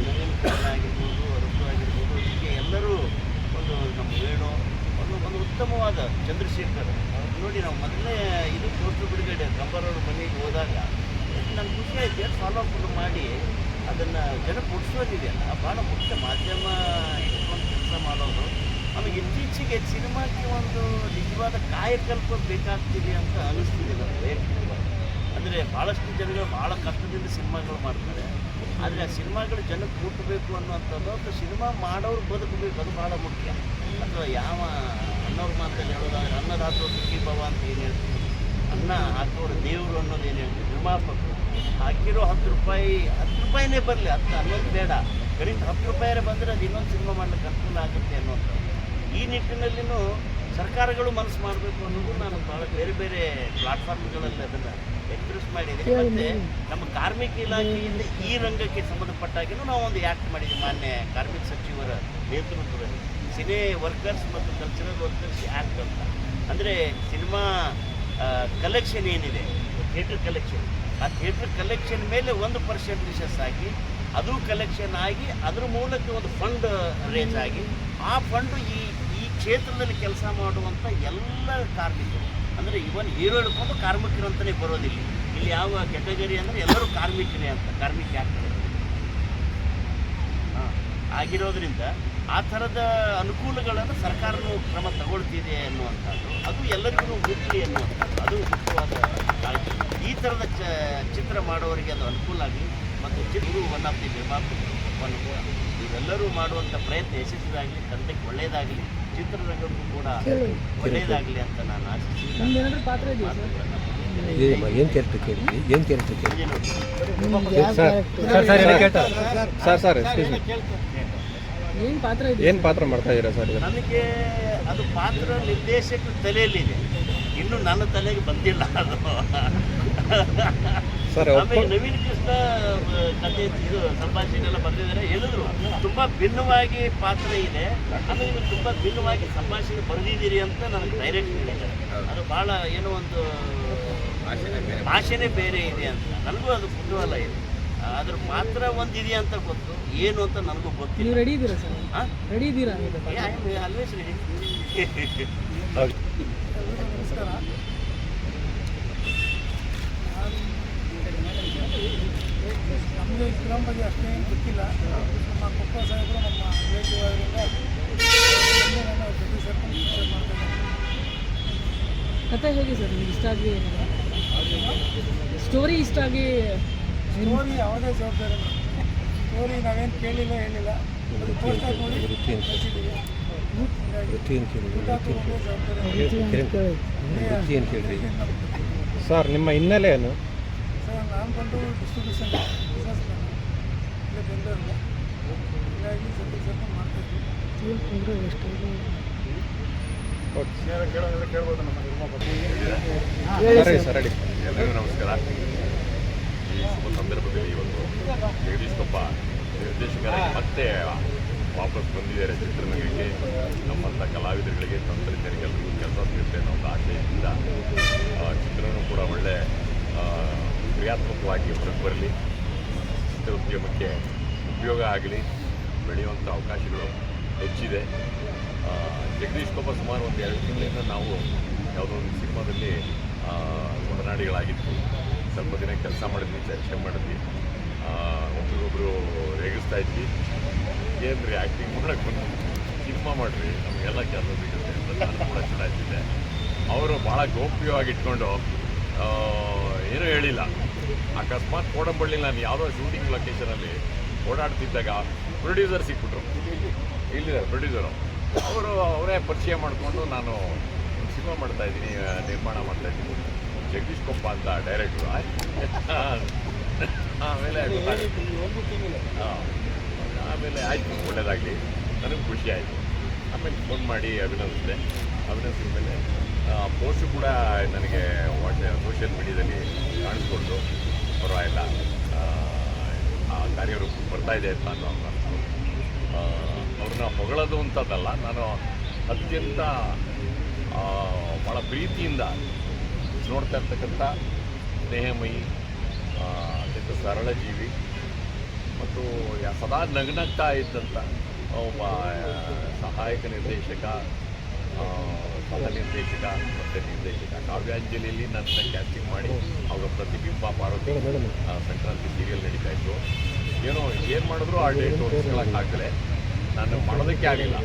[SPEAKER 3] ನವೀನ್ ಕೃಷ್ಣ ಆಗಿರ್ಬೋದು ಅರಸು ಆಗಿರ್ಬೋದು ಹೀಗೆ ಎಲ್ಲರೂ ಒಂದು ನಮ್ಮ ವೇಣು ಒಂದು ಒಂದು ಉತ್ತಮವಾದ ಚಂದ್ರಶೇಖರ್. ಅವ್ರು ನೋಡಿ, ನಾವು ಮೊದಲನೇ ಇದು ಪೋಸ್ಟ್ ಬಿಡುಗಡೆ ಕಂಬರವ್ರ ಮನೆಗೆ ಹೋದಾಗ ನಂಗೆ ಖುಷಿ ಐತೆ ಫಾಲೋ ಅಪ್ ಮಾಡಿ, ಅದನ್ನು ಜನ ಮುಟ್ಸೋದಿದೆಯಲ್ಲ ಭಾಳ ಮುಖ್ಯ ಮಾಧ್ಯಮ ಇಟ್ಕೊಂಡು ಕೆಲಸ ಮಾಡೋದು. ಆಮೇಲೆ ಇತ್ತೀಚೆಗೆ ಸಿನಿಮಾಕ್ಕೆ ಒಂದು ನಿಜವಾದ ಕಾಯಕಲ್ಪ ಬೇಕಾಗ್ತಿದೆ ಅಂತ ಅನಿಸ್ತಿದೆ ನನಗೆ ಅಂದರೆ ಭಾಳಷ್ಟು ಜನಗಳು ಭಾಳ ಕಷ್ಟದಿಂದ ಸಿನಿಮಾಗಳು ಮಾಡ್ತಾರೆ. ಆದರೆ ಆ ಸಿನಿಮಾಗಳು ಜನಕ್ಕೆ ಮುಟ್ಟಬೇಕು ಅನ್ನೋಂಥದ್ದು ಅಥವಾ ಸಿನಿಮಾ ಮಾಡೋರು ಬದುಕಬೇಕು, ಅದು ಭಾಳ ಮುಖ್ಯ. ಅಥವಾ ಯಾವ ಅನ್ನೋರ ಮಾತಲ್ಲಿ ಹೇಳೋದಾದ್ರೆ ಅನ್ನದಾತೋ ಸುಖಿ ಭವ ಅಂತ ಏನು ಹೇಳ್ತೀವಿ? ಅನ್ನ ಹಾಕೋರು ದೇವರು ಅನ್ನೋದು ಏನು ಹೇಳ್ತೀವಿ? ನಿರ್ಮಾಪಕರು ಹಾಕಿರೋ ಹತ್ತು ರೂಪಾಯಿ, ಹತ್ತು ರೂಪಾಯಿನೇ ಬರಲಿ, ಹತ್ತು ಅನ್ನೋದು ಬೇಡ. ಕಡಿಮೆ ಹತ್ತು ರೂಪಾಯಿ ಬಂದರೆ ಅದು ಇನ್ನೊಂದು ಸಿನಿಮಾ ಮಾಡಲಿಕ್ಕೆ ಅನುಕೂಲ ಆಗುತ್ತೆ ಅನ್ನೋದು ಈ ನಿಟ್ಟಿನಲ್ಲಿನೂ ಸರ್ಕಾರಗಳು ಮನಸ್ಸು ಮಾಡಬೇಕು ಅನ್ನೋದು ನಾನು ಭಾಳ ಬೇರೆ ಬೇರೆ ಪ್ಲಾಟ್ಫಾರ್ಮ್ಗಳಲ್ಲಿ ಅದನ್ನು ಎಕ್ಸ್ಪ್ರೆಸ್ ಮಾಡಿದ್ದೀವಿ ಮತ್ತೆ ನಮ್ಮ ಕಾರ್ಮಿಕ ಇಲಾಖೆಯಿಂದ ಈ ರಂಗಕ್ಕೆ ಸಂಬಂಧಪಟ್ಟಾಗಿನೂ ನಾವು ಒಂದು ಆ್ಯಕ್ಟ್ ಮಾಡಿದ್ದೀವಿ ಮಾನ್ಯ ಕಾರ್ಮಿಕ ಸಚಿವರ ನೇತೃತ್ವದಲ್ಲಿ. ಸಿನಿ ವರ್ಕರ್ಸ್ ಮತ್ತು ಕಲ್ಚರಲ್ ವರ್ಕರ್ಸ್ ಆ್ಯಕ್ಟ್ ಅಂತ. ಅಂದರೆ ಸಿನಿಮಾ ಕಲೆಕ್ಷನ್ ಏನಿದೆ? ಥಿಯೇಟರ್ ಕಲೆಕ್ಷನ್ ಆ ಥಿಯೇಟರ್ ಕಲೆಕ್ಷನ್ ಮೇಲೆ ಒಂದು ಪರ್ಸೆಂಟ್ ರಿಸಸ್ ಆಗಿ ಅದು ಕಲೆಕ್ಷನ್ ಆಗಿ ಅದ್ರ ಮೂಲಕ ಒಂದು ಫಂಡ್ ರೇಂಜ್ ಆಗಿ ಆ ಫಂಡು ಈ ಈ ಕ್ಷೇತ್ರದಲ್ಲಿ ಕೆಲಸ ಮಾಡುವಂಥ ಎಲ್ಲ ಕಾರ್ಮಿಕರು. ಅಂದರೆ ಇವನ್ ಹೀರೋ ಹಿಡ್ಕೊಂಡು ಕಾರ್ಮಿಕರು ಅಂತಲೇ ಬರೋದಿಲ್ಲ. ಇಲ್ಲಿ ಯಾವ ಕೆಟಗರಿ ಅಂದರೆ ಎಲ್ಲರೂ ಕಾರ್ಮಿಕರೇ ಅಂತ ಕಾರ್ಮಿಕ ಆಗ್ತದೆ ಆಗಿರೋದ್ರಿಂದ ಆ ಥರದ ಅನುಕೂಲಗಳನ್ನು ಸರ್ಕಾರನು ಕ್ರಮ ತಗೊಳ್ತಿದೆ ಅನ್ನುವಂಥದ್ದು ಅದು ಎಲ್ಲರಿಗೂ ಮುಖ್ಯ ಅನ್ನುವಂಥದ್ದು ಅದು ಮುಖ್ಯವಾದ ಕಾಳಜಿ. ಈ ಥರದ ಚ ಚಿತ್ರ ಮಾಡೋರಿಗೆ ಅದು ಅನುಕೂಲ ಆಗಲಿ ಮತ್ತು ಚಿತ್ರರು ಒನ್ ಆಫ್ ದಿ ನಿರ್ಮಾಪಕರು ಇವೆಲ್ಲರೂ ಮಾಡುವಂಥ ಪ್ರಯತ್ನ ಯಶಸ್ವಿಯಾಗಲಿ ತಂದೆಗೆ ಒಳ್ಳೆಯದಾಗಲಿ ಚಿತ್ರರಂಗಕ್ಕೂ ಕೂಡ ಒಳ್ಳೆಯದಾಗಲಿ ಅಂತ ನಾನು ಆಶಿಸಿ
[SPEAKER 6] ಸರ್
[SPEAKER 2] ಏನು ಕ್ಯಾರೆಕ್ಟರ್ ಕೇಳಿದ್ರಿ ಏನು ಕ್ಯಾರೆಕ್ಟರ್ ಕೇಳಿ?
[SPEAKER 6] ನಿಮ್ದು ಯಾವ
[SPEAKER 2] character sir sir sir sir excuse me
[SPEAKER 6] ಏನು ಪಾತ್ರ ಇದೆ?
[SPEAKER 2] ಏನು ಪಾತ್ರ ಮಾಡ್ತಾ ಇದ್ದೀರಾ ಸರ್
[SPEAKER 3] ನನಗೆ ಅದು ಪಾತ್ರ ನಿರ್ದೇಶಕರ ತಲೆಯಲ್ಲಿದೆ. ಇನ್ನು ನನ್ನ ತಲೆಗೆ ಬಂದಿಲ್ಲ ಅದು.
[SPEAKER 2] ಸರ್
[SPEAKER 3] ಆಮೇಲೆ ನವೀನ್ ಕೃಷ್ಣ ಕತೆ ಇದು ಸಂಭಾಷಣೆ ಎಲ್ಲ ಬರೆದಿದ್ದಾರೆ. ಹೇಳಿದ್ರು ತುಂಬಾ ಭಿನ್ನವಾಗಿ ಪಾತ್ರ ಇದೆ. ಆಮೇಲೆ ನೀವು ತುಂಬಾ ಭಿನ್ನವಾಗಿ ಸಂಭಾಷಣೆ ಬರೆದಿದ್ದೀರಿ ಅಂತ ನನಗೆ ಡೈರೆಕ್ಟ್ ಹೇಳಿದ್ದಾರೆ. ಅದು ಬಹಳ ಏನೋ ಒಂದು ಭಾಷೆನೇ ಬೇರೆ ಇದೆ ಅಂತ. ನನಗೂ ಅದು ಕುತೂಹಲ ಇದೆ. ಅದ್ರ ಪಾತ್ರ ಒಂದಿದೆ ಅಂತ ಗೊತ್ತು. ಏನು ಅಂತ ನನಗೂ
[SPEAKER 6] ನೀವು
[SPEAKER 3] ಗೊತ್ತಿಲ್ಲ
[SPEAKER 6] ರೆಡಿ ಇದ್ದೀರಾ ಸರ್?
[SPEAKER 3] ಹಾಂ
[SPEAKER 6] ರೆಡಿ ಇದ್ದೀರಾ? ಇದು
[SPEAKER 3] ಆಲ್ವೇಸ್ ರೆಡಿ
[SPEAKER 7] ನಮಗೆ ಫಿಲಮ್ ಬಗ್ಗೆ ಅಷ್ಟೇ ಗೊತ್ತಿಲ್ಲ ನಮ್ಮ ಕೊಪ್ಪ ಸಾಹೇಬರು ನಮ್ಮ ರಿಲೇಟಿವ್
[SPEAKER 6] ಕತೆ ಹೇಗೆ ಸರ್? ನಿಮ್ಗೆ ಇಷ್ಟ ಆಗಿ ಸ್ಟೋರಿ ಇಷ್ಟ ಆಗಿ
[SPEAKER 7] ಸ್ಟೋರಿ ಯಾವುದೇ ಜವಾಬ್ದಾರಿ ಸ್ಟೋರಿ ನಾವೇನು ಕೇಳಿಲ್ಲ ಹೇಳಿಲ್ಲ.
[SPEAKER 2] ವೃತ್ತಿ ಅಂತ ವೃತ್ತಿ ಹೇಳ್ರಿ ಸರ್ ನಿಮ್ಮ ಹಿನ್ನೆಲೆ ಏನು
[SPEAKER 7] ಸರ್ ನಾನು ಬಂದು ಡಿಸ್ಟ್ರಿಬ್ಯೂಷನ್ ಬಿಸ್ನೆಸ್ ಹೀಗಾಗಿ ಮಾಡ್ತಾಯಿದ್ವಿ
[SPEAKER 2] ರೆಡಿ
[SPEAKER 8] ಎಲ್ಲರಿಗೂ ನಮಸ್ಕಾರ. ಈ ಶುಭ ಸಂದರ್ಭದಲ್ಲಿ ಇವತ್ತು ಜಗದೀಶ್ ಕಪ್ಪ ನಿರ್ದೇಶಕರಾಗಿ ಮತ್ತೆ ವಾಪಸ್ ಬಂದಿದ್ದಾರೆ ಚಿತ್ರರಂಗಕ್ಕೆ. ನಮ್ಮಂಥ ಕಲಾವಿದರಿಗೆ ತಂತ್ರಜ್ಞರಿಗೆ ಎಲ್ಲರಿಗೂ ಕೆಲಸ ಸಿಗುತ್ತೆ ಅನ್ನೋ ಆಶಯದಿಂದ ಚಿತ್ರನೂ ಕೂಡ ಒಳ್ಳೆ ಕ್ರಿಯಾತ್ಮಕವಾಗಿ ಹೊರಗೆ ಬರಲಿ. ಚಿತ್ರೋದ್ಯಮಕ್ಕೆ ಉಪಯೋಗ ಆಗಲಿ, ಬೆಳೆಯುವಂಥ ಅವಕಾಶಗಳು ಹೆಚ್ಚಿದೆ. ಜಗದೀಶ್ ಜಗದೀಶ್ಕೊಬ್ಬ ಸುಮಾರು ಒಂದು ಎರಡು ತಿಂಗಳಿಂದ ನಾವು ಯಾವುದೋ ಒಂದು ಸಿನಿಮಾದಲ್ಲಿ ಒಡನಾಡಿಗಳಾಗಿತ್ತು ಸ್ವಲ್ಪ ದಿನ ಕೆಲಸ ಮಾಡಿದ್ವಿ ಚರ್ಚೆ ಮಾಡಿದ್ವಿ. ಒಬ್ರಿಗೊಬ್ರು ರೇಗಿಸ್ತಾ ಇದ್ವಿ. ಏನು ರೀ ಆ್ಯಕ್ಟಿಂಗ್ ಮಾಡೋಕ್ಕೆ ಬಂದು ಸಿನಿಮಾ ಮಾಡಿರಿ ನಮಗೆಲ್ಲ ಕೆಲಸ ಸಿಗುತ್ತೆ ಅಂತ ನಾನು ಕೂಡ ಚೆನ್ನಾಗಿದ್ದೆ. ಅವರು ಭಾಳ ಗೌಪ್ಯವಾಗಿ ಇಟ್ಕೊಂಡು ಆ, ಏನೂ ಹೇಳಿಲ್ಲ. ಅಕಸ್ಮಾತ್ ಕೋಡಂಬಳ್ಳಿ ನಾನು ಯಾವುದೋ ಶೂಟಿಂಗ್ ಲೊಕೇಶನಲ್ಲಿ ಓಡಾಡ್ತಿದ್ದಾಗ ಪ್ರೊಡ್ಯೂಸರ್ ಸಿಕ್ಬಿಟ್ರು. ಇಲ್ಲಿದ್ದಾರೆ ಪ್ರೊಡ್ಯೂಸರು ಅವರು ಅವರೇ ಪರಿಚಯ ಮಾಡಿಕೊಂಡು ನಾನು ಸಿನಿಮಾ ಮಾಡ್ತಾ ಇದ್ದೀನಿ ನಿರ್ಮಾಣ ಮಾಡ್ತಾ ಇದ್ದೀನಿ. ಜಗದೀಶ್ ಕೊಪ್ಪ ಅಂತ ಡೈರೆಕ್ಟ್ರು ಆಮೇಲೆ ಆಮೇಲೆ ಆಯಿತು ಒಳ್ಳೇದಾಗಲಿ. ನನಗೆ ಖುಷಿ ಆಯಿತು. ಆಮೇಲೆ ಫೋನ್ ಮಾಡಿ ಅಭಿನಂದಿಸಿದೆ ಅಭಿನಂದಿಸಿದ ಮೇಲೆ ಪೋಸ್ಟು ಕೂಡ ನನಗೆ ವಾಟ್ಸ ಸೋಷಿಯಲ್ ಮೀಡಿಯಾದಲ್ಲಿ ಕಾಣಿಸ್ಕೊಂಡು ಪರವಾಗಿಲ್ಲ. ಆ, ಕಾರ್ಯರೂಪ ಬರ್ತಾ ಇದೆ ಅಂತ ನಾನು ಅನ್ಸ್ತು. ಆ, ಅವ್ರನ್ನ ಹೊಗಳೋದು ಅಂತದಲ್ಲ ನಾನು ಅತ್ಯಂತ ಭಾಳ ಪ್ರೀತಿಯಿಂದ ನೋಡ್ತಾ ಇರ್ತಕ್ಕಂಥ ಸ್ನೇಹಮಯಿ ಅತ್ಯಂತ ಸರಳ ಜೀವಿ ಮತ್ತು ಸದಾ ನಗ್ನಗ್ತಾ ಇದ್ದಂಥ ಒಬ್ಬ ಸಹಾಯಕ ನಿರ್ದೇಶಕ ಸಹ ನಿರ್ದೇಶಕ, ಮತ್ತು ನಿರ್ದೇಶಕ ಕಾವ್ಯಾಂಜಲಿಯಲ್ಲಿ ನನ್ನ ಕ್ಯಾಸ್ಟಿಂಗ್ ಮಾಡಿ ಅವರ ಪ್ರತಿಬಿಂಬ ಪಾರ್ವತಿ ಸಂಕ್ರಾಂತಿ ಸೀರಿಯಲ್ ನಡೀತಾ ಇತ್ತು. ಏನೋ, ಏನು ಮಾಡಿದ್ರು ಆ ಡೇಟ್ ಹೊರಿಸ್ಕೊಳ್ಳೋಕ್ಕಾಗಲೆ ನಾನು ಮಾಡೋದಕ್ಕೆ ಆಗಲಿಲ್ಲ.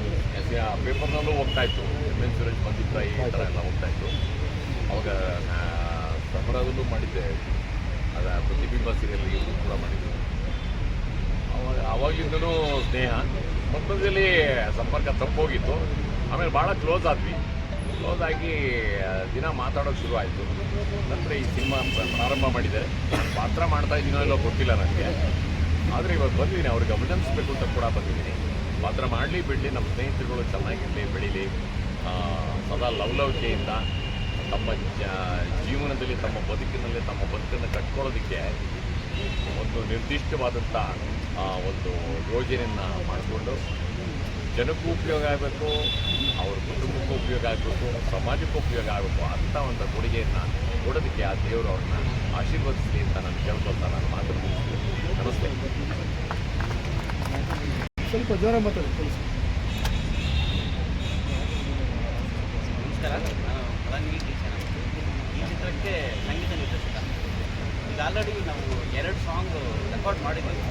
[SPEAKER 8] ಪೇಪರ್ನಲ್ಲೂ ಹೋಗ್ತಾ ಇತ್ತು. ಎಂ ಎನ್ ಸುರೇಶ್ ಬಂದಿದ್ದ ಈ ಥರ ಎಲ್ಲ ಹೋಗ್ತಾ ಇತ್ತು. ಅವಾಗ ಸಮರದಲ್ಲೂ ಮಾಡಿದ್ದೆ. ಅದ ಪ್ರತಿಬಿಂಬ ಸೀರಿಯಲ್ ಕೂಡ ಮಾಡಿದ್ದೆ ಅವಾಗ ಅವಾಗಿಂದಲೂ ಸ್ನೇಹ. ಮತ್ತೊಂದಲ್ಲಿ ಸಂಪರ್ಕ ತಪ್ಪೋಗಿತ್ತು. ಆಮೇಲೆ ಭಾಳ ಕ್ಲೋಸ್ ಆದ್ವಿ. ಕ್ಲೋಸ್ ಆಗಿ ದಿನ ಮಾತಾಡೋಕೆ ಶುರು ಆಯಿತು. ನಂತರ ಈ ಸಿನಿಮಾ ಪ್ರಾರಂಭ ಮಾಡಿದೆ. ಪಾತ್ರ ಮಾಡ್ತಾ ಇದ್ದೀನೋ ಇಲ್ಲೋ ಗೊತ್ತಿಲ್ಲ ನನಗೆ ಆದರೆ ಇವತ್ತು ಬಂದಿದ್ದೀನಿ. ಅವ್ರಿಗೆ ಅಭಿನಂದಿಸ್ಬೇಕು ಅಂತ ಕೂಡ ಬಂದಿದ್ದೀನಿ. ಪಾತ್ರ ಮಾಡಲಿ ಬಿಡಲಿ ನಮ್ಮ ಸ್ನೇಹಿತರುಗಳು ಚೆನ್ನಾಗಿರಲಿ ಬೆಳೀಲಿ. ಆ, ಲವ್ ಲವಲವಿಕೆಯಿಂದ ತಮ್ಮ ಜೀವನದಲ್ಲಿ ತಮ್ಮ ಬದುಕಿನಲ್ಲಿ ತಮ್ಮ ಬದುಕನ್ನು ಕಟ್ಕೊಳ್ಳೋದಕ್ಕೆ ಒಂದು ನಿರ್ದಿಷ್ಟವಾದಂಥ ಒಂದು ಯೋಜನೆಯನ್ನು ಮಾಡಿಕೊಂಡು ಜನಕ್ಕೂ ಉಪಯೋಗ ಆಗಬೇಕು ಅವ್ರ ಕುಟುಂಬಕ್ಕೂ ಉಪಯೋಗ ಆಗಬೇಕು ಸಮಾಜಕ್ಕೂ ಉಪಯೋಗ ಆಗಬೇಕು ಅಂಥ ಒಂದು ಕೊಡುಗೆಯನ್ನು ಕೊಡೋದಕ್ಕೆ ಆ ದೇವರು ಅವ್ರನ್ನ ಆಶೀರ್ವದಿಸಲಿ ಅಂತ ನಾನು ಕೇಳ್ಕೊಳ್ತಾ ನಾನು ಮಾತು ಮುಗಿಸ್ತೀನಿ. ನಮಸ್ತೆ.
[SPEAKER 9] ಸ್ವಲ್ಪ ಜ್ವರ ಮಾತಾಡಿ
[SPEAKER 3] ಕೆಲಸ ಈ ಚಿತ್ರಕ್ಕೆ ಸಂಗೀತ ನಿರ್ದೇಶಕ. ಈಗ ಆಲ್ರೆಡಿ ನಾವು ಎರಡು ಸಾಂಗ್ ರೆಕಾರ್ಡ್ ಮಾಡಿದ್ದೀವಿ.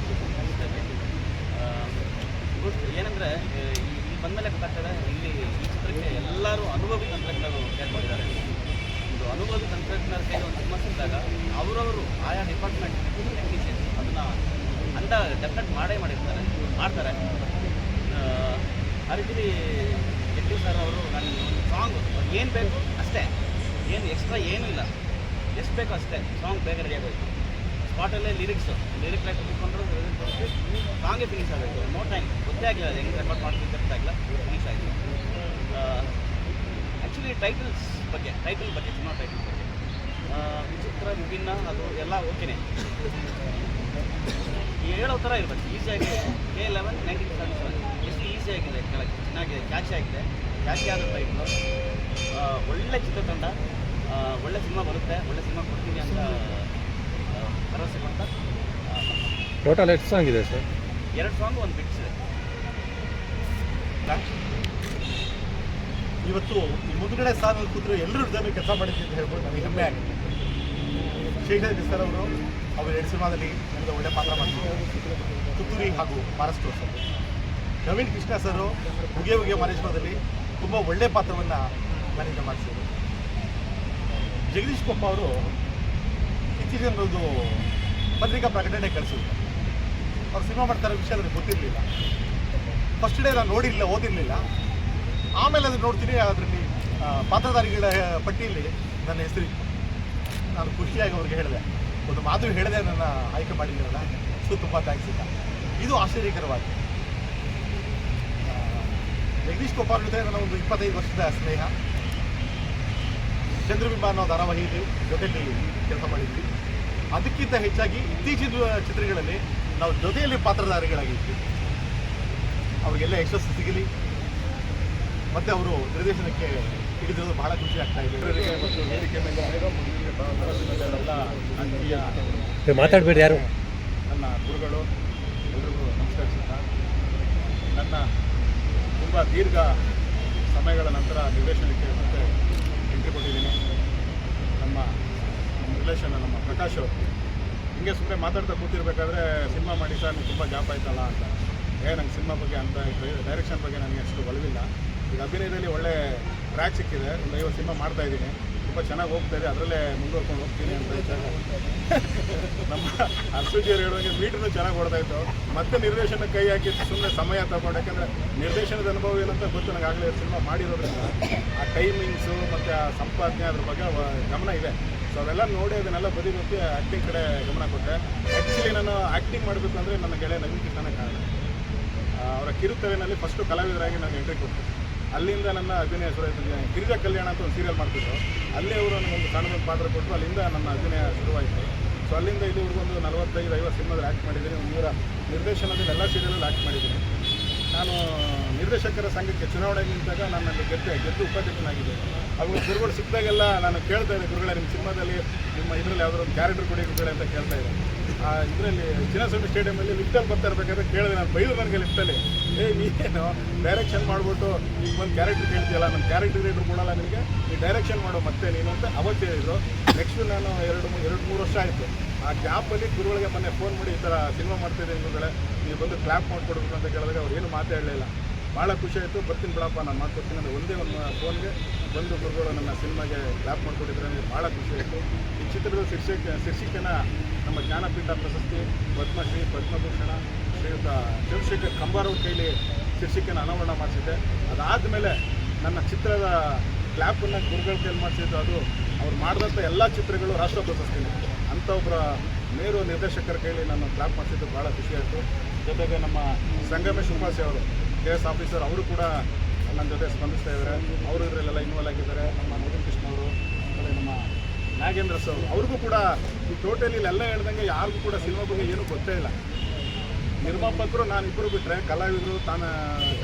[SPEAKER 3] ಏನಂದರೆ ಇಲ್ಲಿ ಬಂದಮೇಲೆ ಗೊತ್ತಾಗ್ತದೆ, ಇಲ್ಲಿ ಈ ಚಿತ್ರಕ್ಕೆ ಎಲ್ಲರೂ ಅನುಭವಿ ತಂತ್ರಜ್ಞರು ಸೇರ್ಕೊಂಡಿದ್ದಾರೆ. ಒಂದು ಅನುಭವಿ ತಂತ್ರಜ್ಞರ ಕೈಲಿ ಒಂದು ಸಿನಿಮಾ ಅವರವರು ಆಯಾ ಡಿಪಾರ್ಟ್ಮೆಂಟ್ ಟೆಕ್ನಿಷಿಯನ್ ಅದನ್ನು ಅಂದ ಡೆಫಿನೆಟ್ ಮಾಡೇ ಮಾಡಿರ್ತಾರೆ. ಮಾಡ್ತಾರೆ. ಆ, ರೀತಿ ಸರ್ ಅವರು ನನ್ನ ಸಾಂಗ್ ಏನು ಬೇಕು ಅಷ್ಟೇ. ಏನು ಎಕ್ಸ್ಟ್ರಾ ಏನೂ ಇಲ್ಲ ಎಷ್ಟು ಬೇಕು ಅಷ್ಟೇ. ಸಾಂಗ್ ಬೇಗ ರೆಡಿ ಆಗೋಯ್ತು. ಸ್ಪಾಟಲ್ಲೇ ಲಿರಿಕ್ಸು ಲಿರಿಕ್ ಲೈಕ್ ಇಟ್ಕೊಂಡ್ರು ಸಾಂಗೇ ಫಿನಿಶ್ ಆಗಬೇಕು. ನೋ ಟೈಮ್ ಗೊತ್ತೇ ಆಗಿಲ್ಲ ಅದು ಹೆಂಗೆ ರೆಕಾರ್ಡ್ ಮಾಡ್ತೀವಿ ಗೊತ್ತಾಗಿಲ್ಲ ಫಿನಿಶ್ ಆಯಿತು. ಆ್ಯಕ್ಚುಲಿ ಟೈಟಲ್ಸ್ ಬಗ್ಗೆ ಟೈಟಲ್ ಬಗ್ಗೆ ಸಿನಿಮಾ ಟೈಟಲ್ ಬಗ್ಗೆ. ವಿಚಿತ್ರ ವಿಭಿನ್ನ ಅದು ಎಲ್ಲ ಓಕೆನೇ ಹೇಳೋ ಥರ ಇರಬೇಕು. ಈಸಿಯಾಗಿ K eleven nineteen seventy seven ಎಷ್ಟು ಈಸಿಯಾಗಿದೆ ಕೆಳಗೆ? ಚೆನ್ನಾಗಿದೆ ಕ್ಯಾಚಿ ಆಗಿದೆ. ಕ್ಯಾಚಿ ಆದ ಬೈಕ್ ಒಳ್ಳೆ ಚಿತ್ರತಂಡ. ಒಳ್ಳೆ ಸಿನಿಮಾ ಬರುತ್ತೆ. ಒಳ್ಳೆ ಸಿನಿಮಾ ಕೊಡ್ತೀನಿ ಅಂತ ಭರವಸೆ ಕೊಡ್ತಾ.
[SPEAKER 2] ಟೋಟಲ್ ಎಷ್ಟು ಸಾಂಗ್ ಇದೆ ಸರ್
[SPEAKER 3] ಎರಡು ಸಾಂಗ್ ಒಂದು ಬಿಟ್ಸ್ ಇದೆ.
[SPEAKER 10] ಇವತ್ತು ಈ ಮುಂದ್ಗಡೆ ಸಾಂಗ್ ಕೂತ್ರು ಎಲ್ಲರೂ ಹೃದಯ ಕೆಲಸ ಮಾಡಿದ್ದೆ ಅಂತ ಹೇಳ್ಬೋದು ನನಗೆ ಹೆಮ್ಮೆ ಆಗಿದೆ. ಶೇಖರ್ ಸರ್ ಅವರು ಅವರು ಎರಡು ಸಿನಿಮಾದಲ್ಲಿ ನನಗೆ ಒಳ್ಳೆ ಪಾತ್ರ ಮಾಡಿದ್ರು ತುತ್ತೂರಿ ಹಾಗೂ ಫಾರೆಸ್ಟ್ ಅವರು ನವೀನ್ ಕೃಷ್ಣ ಸರ್ ಉಗೆ ಉಗೆ ಮಹೇಶ್ವರದಲ್ಲಿ ತುಂಬ ಒಳ್ಳೆ ಪಾತ್ರವನ್ನು ಮ್ಯಾನೇಜ್ ಮಾಡಿಸಿದರು. ಜಗದೀಶ್ ಕೊಪ್ಪ ಅವರು ಇತ್ತೀಚಿನ ಒಂದು ಪತ್ರಿಕಾ ಪ್ರಕಟಣೆ ಕಳಿಸಿದ್ರು. ಅವ್ರು ಸಿನಿಮಾ ಮಾಡ್ತಾರೆ ವಿಷಯ ನನಗೆ ಗೊತ್ತಿರಲಿಲ್ಲ. ಫಸ್ಟ್ ಡೇ ನಾನು ನೋಡಿರಲಿಲ್ಲ, ಓದಿರಲಿಲ್ಲ. ಆಮೇಲೆ ಅದನ್ನು ನೋಡ್ತೀನಿ, ಅದರಲ್ಲಿ ಪಾತ್ರಧಾರಿಗಳ ಪಟ್ಟಿಯಲ್ಲಿ ನನ್ನ ಹೆಸರಿತ್ತು. ನಾನು ಖುಷಿಯಾಗಿ ಅವ್ರಿಗೆ ಹೇಳಿದೆ. ಒಂದು ಮಾತು ಹೇಳದೆ ನನ್ನ ಆಯ್ಕೆ ಮಾಡಿದ್ದೀರಲ್ಲ, ಸೊ ತುಂಬ ಥ್ಯಾಂಕ್ಸ್ ಇಲ್ಲ ಇದು ಆಶ್ಚರ್ಯಕರವಾಗಿ ಜಗದೀಶ್ ಗೋಪಾಲ್ ಜೊತೆ ನನ್ನ ಒಂದು ಇಪ್ಪತ್ತೈದು ವರ್ಷದ ಸ್ನೇಹ. ಚಂದ್ರಬಿಂಬ ಅನ್ನೋ ಧಾರಾವಾಹಿಯಲ್ಲಿ ಜೊತೆಯಲ್ಲಿ ಕೆಲಸ ಮಾಡಿದ್ವಿ. ಅದಕ್ಕಿಂತ ಹೆಚ್ಚಾಗಿ ಇತ್ತೀಚಿನ ಚಿತ್ರಗಳಲ್ಲಿ ನಾವು ಜೊತೆಯಲ್ಲಿ ಪಾತ್ರಧಾರಿಗಳಾಗಿದ್ವಿ. ಅವರಿಗೆಲ್ಲ ಯಶಸ್ಸು ಸಿಗಲಿ. ಮತ್ತೆ ಅವರು ನಿರ್ದೇಶನಕ್ಕೆ ಹಿಡಿದಿರೋದು ಬಹಳ ಖುಷಿ ಆಗ್ತಾ ಇದೆ. ಮತ್ತು ವೇದಿಕೆ ಮೇಲೆ
[SPEAKER 2] ಮಾತಾಡಬೇಡಿ ಯಾರು?
[SPEAKER 10] ನನ್ನ ಗುರುಗಳು ಎಲ್ರಿಗೂ ನಮಸ್ಕರಿಸುತ್ತಾ ನನ್ನ ತುಂಬ ದೀರ್ಘ ಸಮಯಗಳ ನಂತರ
[SPEAKER 11] ನಿರ್ದೇಶನಕ್ಕೆ ಮತ್ತೆ ಎಂಟ್ರಿ ಕೊಟ್ಟಿದ್ದೀನಿ. ನಮ್ಮ ರಿಲೇಷನ್ ನಮ್ಮ ಪ್ರಕಾಶ್ ಅವರು. ಹಿಂಗೆ ಸುಮ್ಮನೆ ಮಾತಾಡ್ತಾ ಕೂತಿರ್ಬೇಕಾದ್ರೆ ಸಿನಿಮಾ ಮಾಡಿ ಸರ್ ತುಂಬ ಗ್ಯಾಪ್ ಆಯ್ತಲ್ಲ ಅಂತ. ಏ ನಂಗೆ ಸಿನಿಮಾ ಬಗ್ಗೆ ಅಂತ ಡೈರೆಕ್ಷನ್ ಬಗ್ಗೆ ನನಗೆ ಅಷ್ಟು ಒಲವಿಲ್ಲ. ಈಗ ಅಭಿನಯದಲ್ಲಿ ಒಳ್ಳೆ ಟ್ರ್ಯಾಕ್ ಸಿಕ್ಕಿದೆ, ಒಂದು ಐವತ್ತು ಸಿನಿಮಾ ಮಾಡ್ತಾ ಇದ್ದೀನಿ. ತುಂಬ ಚೆನ್ನಾಗಿ ಹೋಗ್ತಾ ಇದೆ, ಅದರಲ್ಲೇ ಮುಂದುವರ್ಕೊಂಡು ಹೋಗ್ತೀನಿ ಅಂತ ನಮ್ಮ ಅರ್ಸುಜಿಯವರು ಹೇಳುವಂಗೆ ಮೀಟ್ರೂ ಚೆನ್ನಾಗಿ ಹೊಡ್ತಾ ಇತ್ತು. ಮತ್ತೆ ನಿರ್ದೇಶನ ಕೈ ಹಾಕಿ ಸುಮ್ಮನೆ ಸಮಯ ತಗೊಂಡು, ಯಾಕಂದರೆ ನಿರ್ದೇಶನದ ಅನುಭವ ಏನಂತ ಗೊತ್ತು ನನಗೆ ಆಗಲೇ ಸಿನಿಮಾ ಮಾಡಿರೋದ್ರಿಂದ. ಆ ಟೈಮಿಂಗ್ಸು ಮತ್ತು ಆ ಸಂಪಾದನೆ ಅದ್ರ ಬಗ್ಗೆ ಗಮನ ಇದೆ. ಸೊ ಅವೆಲ್ಲ ನೋಡಿ ಅದನ್ನೆಲ್ಲ ಬದಿಗೊತ್ತಿ ಆ್ಯಕ್ಟಿಂಗ್ ಕಡೆ ಗಮನ ಕೊಟ್ಟೆ. ಆ್ಯಕ್ಚುಲಿ ನಾನು ಆ್ಯಕ್ಟಿಂಗ್ ಮಾಡಬೇಕು ಅಂದರೆ ನನ್ನ ಗೆಳೆಯ ನವೀನ್ ಕೃಷ್ಣನೇ ಕಾರಣ. ಅವರ ಕಿರುತೆರೆನಲ್ಲಿ ಫಸ್ಟು ಕಲಾವಿದರಾಗಿ ನಾನು ಎಂಟ್ರಿ ಕೊಟ್ಟೆ. ಅಲ್ಲಿಂದ ನನ್ನ ಅಭಿನಯ ಗಿರಿಜ ಕಲ್ಯಾಣ ಅಂತ ಒಂದು ಸೀರಿಯಲ್ ಮಾಡ್ತಿದ್ರು. ಅಲ್ಲಿ ಅವರು ನನಗೊಂದು ಸಣ್ಣದೊಂದು ಪಾತ್ರ ಕೊಟ್ಟರು ಅಲ್ಲಿಂದ ನನ್ನ ಅಭಿನಯ ಶುರುವಾಯಿತು. ಸೊ ಅಲ್ಲಿಂದ ಇಲ್ಲಿವರೆಗೂ ಒಂದು ನಲವತ್ತೈದು, ಐವತ್ತು ಸಿನಿಮಾದಲ್ಲಿ ಆ್ಯಕ್ಟ್ ಮಾಡಿದ್ದೀನಿ. ನೂರ ನಿರ್ದೇಶನದಲ್ಲಿ ಎಲ್ಲ ಸೀರಿಯಲಲ್ಲಿ ಆ್ಯಕ್ಟ್ ಮಾಡಿದ್ದೀನಿ. ನಾನು ನಿರ್ದೇಶಕರ ಸಂಘಕ್ಕೆ ಚುನಾವಣೆಗೆ ನಿಂತಾಗ ನಾನು ಅಲ್ಲಿ ಗೆದ್ದೆ, ಗೆದ್ದು ಉಪಾಧ್ಯಕ್ಷನಾಗಿದ್ದೆ. ಅವರು ಗುರುಗಳು ಸಿಕ್ಕಿದಾಗೆಲ್ಲ ನಾನು ಕೇಳ್ತಾ ಇದ್ದೆ, ಗುರುಗಳೇ, ನಿಮ್ಮ ಸಿನಿಮಾದಲ್ಲಿ ನಿಮ್ಮ ಇದರಲ್ಲಿ ಯಾವುದಾದ್ರು ಒಂದು ಕ್ಯಾರೆಕ್ಟರ್ ಕೊಡಿ ಗುರುಗಳೇ ಅಂತ ಕೇಳ್ತಾ ಇದ್ದೆ. ಆ, ಇದರಲ್ಲಿ ಚಿನ್ನಸ್ವಾಮಿ ಸ್ಟೇಡಿಯಮಲ್ಲಿ ಲಿಫ್ಟಲ್ಲಿ ಬರ್ತಾ ಇರಬೇಕಾದ್ರೆ ಕೇಳಿದೆ ನಾನು ಬೈದು ನನಗೆ ಲಿಫ್ಟಲ್ಲಿ ಏ ನೀನು ಡೈರೆಕ್ಷನ್ ಮಾಡಿಬಿಟ್ಟು ಈಗ ಒಂದು ಕ್ಯಾರೆಕ್ಟರ್ ಕೇಳ್ತೀಯಲ್ಲ ನನ್ನ ಕ್ಯಾರೆಕ್ಟರ್ ರೈಟ್ರು ಕೊಡಲ್ಲ ನಿನಗೆ, ನೀ ಡೈರೆಕ್ಷನ್ ಮಾಡು ಮತ್ತೆ ನೀನು ಅಂತ ಅವತ್ತು ಹೇಳಿದ್ರು. ನೆಕ್ಸ್ಟ್ ನಾನು ಎರಡು ಎರಡು ಮೂರು ವರ್ಷ ಆಯಿತು. ಆ ಗ್ಯಾಪಲ್ಲಿ ಗುರುಗಳಿಗೆ ಮೊನ್ನೆ ಫೋನ್ ಮಾಡಿ ಈ ಥರ ಸಿನಿಮಾ ಮಾಡ್ತಿದ್ದೆ ಗುರುಗಳೇ ನೀವು ಬಂದು ಕ್ಲಾಪ್ ಮಾಡಿಕೊಡ್ಬೇಕು ಅಂತ ಕೇಳಿದ್ರೆ ಅವ್ರು ಏನು ಮಾತಾಡಲಿಲ್ಲ ಭಾಳ ಖುಷಿ ಆಯಿತು, ಬರ್ತೀನಿ ಬಿಡಪ್ಪ, ನಾನು ಮಾಡ್ಕೊಡ್ತೀನಿ ಅಂದರೆ ಒಂದೇ ಒಂದು ಫೋನ್ಗೆ ಬಂದು ಗುರುಗಳು ನನ್ನ ಸಿನಿಮಾಗೆ ಕ್ಲಾಪ್ ಮಾಡಿಕೊಟ್ಟಿದ್ರೆ ನನಗೆ ಭಾಳ ಖುಷಿ ಆಯಿತು. ಈ ಚಿತ್ರದ ಶೀರ್ಷಿಕೆ, ಶೀರ್ಷಿಕೆನ ನಮ್ಮ ಜ್ಞಾನಪೀಠ ಪ್ರಶಸ್ತಿ, ಪದ್ಮಶ್ರೀ ಪದ್ಮಭೂಷಣ, ಶ್ರೀಯುತ ಚಂದ್ರಶೇಖರ್ ಕಂಬಾರವ್ರ ಕೈಲಿ ಶೀರ್ಷಿಕೆನ ಅನಾವರಣ ಮಾಡಿಸಿದ್ದೆ. ಅದಾದಮೇಲೆ ನನ್ನ ಚಿತ್ರದ ಕ್ಲ್ಯಾಪನ್ನು ಗುರುಗಳ ಕೈಲಿ ಮಾಡಿಸಿದ್ದು ಅದು. ಅವ್ರು ಮಾಡಿದಂಥ ಎಲ್ಲ ಚಿತ್ರಗಳು ರಾಷ್ಟ್ರ ಪ್ರಶಸ್ತಿನೇ. ಅಂಥ ಒಬ್ಬರ ಮೇರು ನಿರ್ದೇಶಕರ ಕೈಲಿ ನಾನು ಕ್ಲಾಪ್ ಮಾಡಿಸಿದ್ದು ಭಾಳ ಖುಷಿ ಆಯಿತು. ಜೊತೆಗೆ ನಮ್ಮ ಸಂಗಮೇಶ್ ಉಪಾಸಿ ಅವರು, ಕೆ ಎಸ್ ಆಫೀಸರ್, ಅವರು ಕೂಡ ನನ್ನ ಜೊತೆ ಸ್ಪಂದಿಸ್ತಾ ಇದ್ದಾರೆ ಅವರು ಇದರಲ್ಲೆಲ್ಲ ಇನ್ವಾಲ್ವ್ ಆಗಿದ್ದಾರೆ. ನಮ್ಮ ನವೀನ್ ಕೃಷ್ಣ ಅವರು ಆಮೇಲೆ ನಮ್ಮ ನಾಗೇಂದ್ರ ಸರ್ ಅವ್ರಿಗೂ ಕೂಡ ಈ ಟೋಟಲಿ ಇಲ್ಲೆಲ್ಲ ಹೇಳ್ದಂಗೆ ಯಾರಿಗೂ ಕೂಡ ಸಿನಿಮಾ ಬಗ್ಗೆ ಏನೂ ಗೊತ್ತೇ ಇಲ್ಲ. ನಿರ್ಮಾಪಕರು ನಾನು ಇಬ್ಬರು ಬಿಟ್ಟರೆ ಕಲಾವಿದರು ತಾನ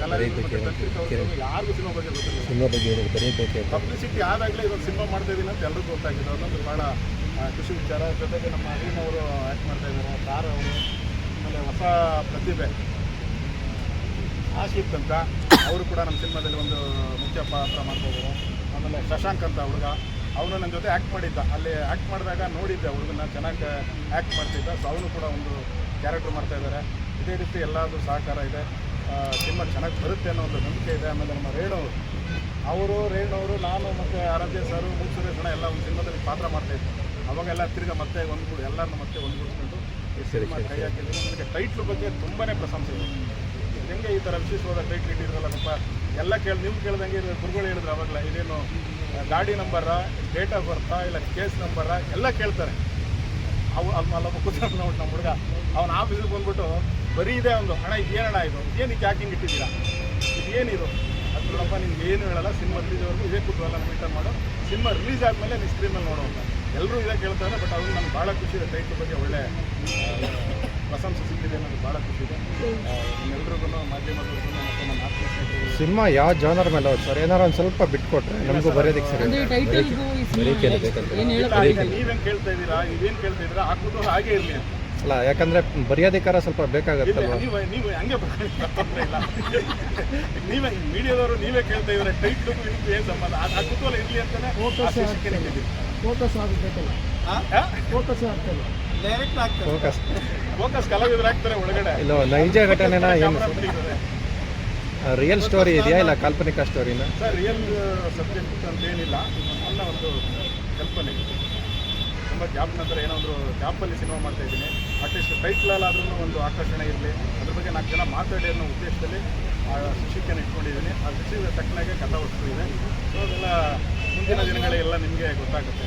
[SPEAKER 11] ಕಲಾವಿದರು ಮತ್ತು ಯಾರಿಗೂ ಸಿನಿಮಾ ಬಗ್ಗೆ ಗೊತ್ತಿಲ್ಲ.
[SPEAKER 2] ಸಿನಿಮಾ ಬಗ್ಗೆ ಹೇಳಿ
[SPEAKER 11] ಪಬ್ಲಿಸಿಟಿ ಆದಾಗಲೇ ಇವಾಗ ಸಿನಿಮಾ ಮಾಡ್ತಾ ಇದ್ದೀನಿ ಅಂತ ಎಲ್ಲರಿಗೂ ಗೊತ್ತಾಗಿದೆ. ಅದೊಂದು ಭಾಳ ಖುಷಿ ವಿಚಾರ. ಜೊತೆಗೆ ನಮ್ಮ ಅರೀನ್ ಅವರು ಆ್ಯಕ್ಟ್ ಮಾಡ್ತಾ ಇದ್ದಾರೆ. ತಾರ ಅವರು ಆಮೇಲೆ ಹೊಸ ಪ್ರತಿಭೆ. ಆಶಿತ್ ಅಂತ ಅವರು ಕೂಡ ನಮ್ಮ ಸಿನಿಮಾದಲ್ಲಿ ಒಂದು ಮುಖ್ಯ ಪಾತ್ರ ಮಾಡ್ಕೋಬೋದು ಆಮೇಲೆ ಶಶಾಂಕ್ ಅಂತ ಹುಡುಗ ಅವನು ನನ್ನ ಜೊತೆ ಆ್ಯಕ್ಟ್ ಮಾಡಿದ್ದ. ಅಲ್ಲಿ ಆ್ಯಕ್ಟ್ ಮಾಡಿದಾಗ ನೋಡಿದ್ದೆ ಹುಡುಗನ ಚೆನ್ನಾಗಿ ಆ್ಯಕ್ಟ್ ಮಾಡ್ತಿದ್ದ. ಸೊ ಅವನು ಕೂಡ ಒಂದು ಕ್ಯಾರೆಕ್ಟರ್ ಮಾಡ್ತಾ ಇದ್ದಾರೆ ಇದೇ ರೀತಿ ಎಲ್ಲಾದರೂ ಸಹಕಾರ ಇದೆ. ಸಿನಿಮಾ ಚೆನ್ನಾಗಿ ಬರುತ್ತೆ ಅನ್ನೋ ಒಂದು ನಂಬಿಕೆ ಇದೆ. ಆಮೇಲೆ ನಮ್ಮ ರೇಣು ಅವರು. ರೇಣವರು ನಾನು ಮತ್ತು ಆರಾಧ್ಯ ಸರ್ ಮೂರು ಜನ ಎಲ್ಲ ಒಂದು ಸಿನಿಮಾದಲ್ಲಿ ಪಾತ್ರ ಮಾಡ್ತಾಯಿದ್ದೆ ಅವಾಗೆಲ್ಲ ತಿರ್ಗಿ ಮತ್ತೆ ಒಂದು ಎಲ್ಲರನ್ನು ಮತ್ತೆ ಒಂದ್ಗೂಡಿಸ್ಕೊಂಡು ಈ ಸಿನಿಮಾ ಕೈ ಹಾಕಿದ್ದೀನಿ ನನಗೆ ಟೈಟ್ಲ್ ಬಗ್ಗೆ ತುಂಬಾ ಪ್ರಶಂಸೆ ಇದೆ. ಹೆಂಗೆ ಈ ಥರ ವಿಶೇಷವಾದ ಟೈಟ್ಲ್ ನಮ್ಮ ಎಲ್ಲ ಕೇಳಿ ನೀವು ಕೇಳ್ದಂಗೆ ಗುರುಗಳು ಹೇಳಿದ್ರು ಅವಾಗಲ, ಇದೇನು ಗಾಡಿ ನಂಬರ ಡೇಟ್ ಆಫ್ ಬರ್ತಾ ಇಲ್ಲ ಕೇಸ್ ನಂಬರ ಎಲ್ಲ ಕೇಳ್ತಾರೆ. ಅವು ಅಲ್ಲಿ ಅಲ್ಲೊಬ್ಬ ಕೂತ್ಕೊಂಡು ನೋಡಿ ನಮ್ಮ ಹುಡುಗ. ಅವನ ಆಫೀಸಿಗೆ ಬಂದ್ಬಿಟ್ಟು ಬರೀ ಇದೆ ಒಂದು ಹಣ ಇದೇನಣ್ಣ ಇದು? ಏನಕ್ಕೆ ಯಾಕೆ ಹಿಂಗೆ ಇಟ್ಟಿದ್ದೀರಾ? ಇದು ಏನಿದು ಅದು ನೋಡಪ್ಪ, ನಿಮ್ಗೆ ಏನು ಹೇಳಲ್ಲ, ಸಿನಿಮಾ ರಿಲೀಸ್ವರೆಗೂ ಇದೇ ಕೂತ್ವಲ್ಲ ಮೀಟರ್ ಮಾಡು. ಸಿನಿಮಾ ರಿಲೀಸ್ ಆದಮೇಲೆ ನೀವು ಸ್ಕ್ರೀನ್ ಅಲ್ಲಿ ನೋಡೋ ಅಂತ. ಎಲ್ಲರೂ ಇದೇ ಕೇಳ್ತಾರೆ ಬಟ್ ಅದು ನನಗೆ ಭಾಳ ಖುಷಿ ಇದೆ ಟೈಟ್ಲ್ ಬಗ್ಗೆ ಒಳ್ಳೆ ಪ್ರಶಂಸೆ ಸಿಕ್ಕಿದೆ ನನಗೆ ಭಾಳ ಖುಷಿ ಇದೆ. ನಿಮ್ಮೆಲ್ರಿಗೂ ಮಾಧ್ಯಮದವ್ರಿಗೂ ಮತ್ತು ನನ್ನ ಆತ್ಮ ಸ್ನೇಹಿತರಿಗೂ
[SPEAKER 2] ಸಿನಿಮಾ ಯಾವ ಜಾನರ್ ಮೇಲೆ ಹೋದ್ ಸರ್? ಏನಾರ ಒಂದು ಸ್ವಲ್ಪ ಬಿಟ್ಕೊಟ್ರೆ ನಮಗೂ ಬರೆಯೋದಕ್ಕೆ ಸರಿ
[SPEAKER 11] ನೀವೇನು ಕೇಳ್ತಾ ಇದ್ದೀರಾ? ನೀವೇನು ಕೇಳ್ತಾ ಇದ್ದೀರಾ? ಆ ಕುತೂಹಲ ಹಾಗೆ ಇರಲಿ ಅಂತ.
[SPEAKER 2] ಅಲ್ಲ ಯಾಕಂದ್ರೆ ಬರೆಯೋದಕ್ಕಾರ ಸ್ವಲ್ಪ ಬೇಕಾಗತ್ತಲ್ಲ
[SPEAKER 11] ನೀವು ನೀವು ಹಂಗೆ ಇಲ್ಲ. ನೀವೇ ಮೀಡಿಯಾದವರು ನೀವೇ ಕೇಳ್ತಾ ಇದ್ರೆ ಟೈಟ್ಲು ಏನು ಸಂಬಂಧ? ಆ ಆ ಕುತೂಹಲ ಇರಲಿ ಅಂತಾನೆ ಫೋಕಸ್.
[SPEAKER 6] ಫೋಕಸ್ ಆಗಬೇಕಲ್ಲ? ಫೋಕಸ್ ಆಗ್ತಲ್ಲ
[SPEAKER 7] ಡೈರೆಕ್ಟ್ ಆಗ್ತದೆ.
[SPEAKER 2] ಫೋಕಸ್ ಇಲ್ಲ ನೈಜ ಘಟನೆನ ಏನು? ರಿಯಲ್ ಸ್ಟೋರಿ ಇದೆಯಾ ಇಲ್ಲ ಕಾಲ್ಪನಿಕ ಸ್ಟೋರಿನ
[SPEAKER 11] ಸರ್ ರಿಯಲ್ ಸಬ್ಜೆಕ್ಟ್ ಅಂತ ಏನಿಲ್ಲ. ನನ್ನ ಒಂದು ಕಲ್ಪನೆ. ತುಂಬ ಜಾಬ್ ನಂತರ ಏನೋ ಒಂದು ಗ್ಯಾಪಲ್ಲಿ ಸಿನಿಮಾ ಮಾಡ್ತಾ ಇದ್ದೀನಿ. ಅಟ್ಲೀಸ್ಟ್ ಟೈಟ್ಲಲ್ಲಾದ್ರೂ ಒಂದು ಆಕರ್ಷಣೆ ಇರಲಿ. ಅದ್ರ ಬಗ್ಗೆ ನಾಲ್ಕು ಜನ ಮಾತಾಡಿ ಅನ್ನೋ ಉದ್ದೇಶದಲ್ಲಿ ಆ ಶಿಕ್ಷಕನ ಇಟ್ಕೊಂಡಿದ್ದೀನಿ. ಆ ಶಿಕ್ಷಕ ತಕ್ಕನಾಗೆ ಕಥಾವಸ್ತು ಇದೆ. ಸೊ ಅದೆಲ್ಲ ಮುಂದಿನ ದಿನಗಳೆಲ್ಲ ನಿಮಗೆ ಗೊತ್ತಾಗುತ್ತೆ.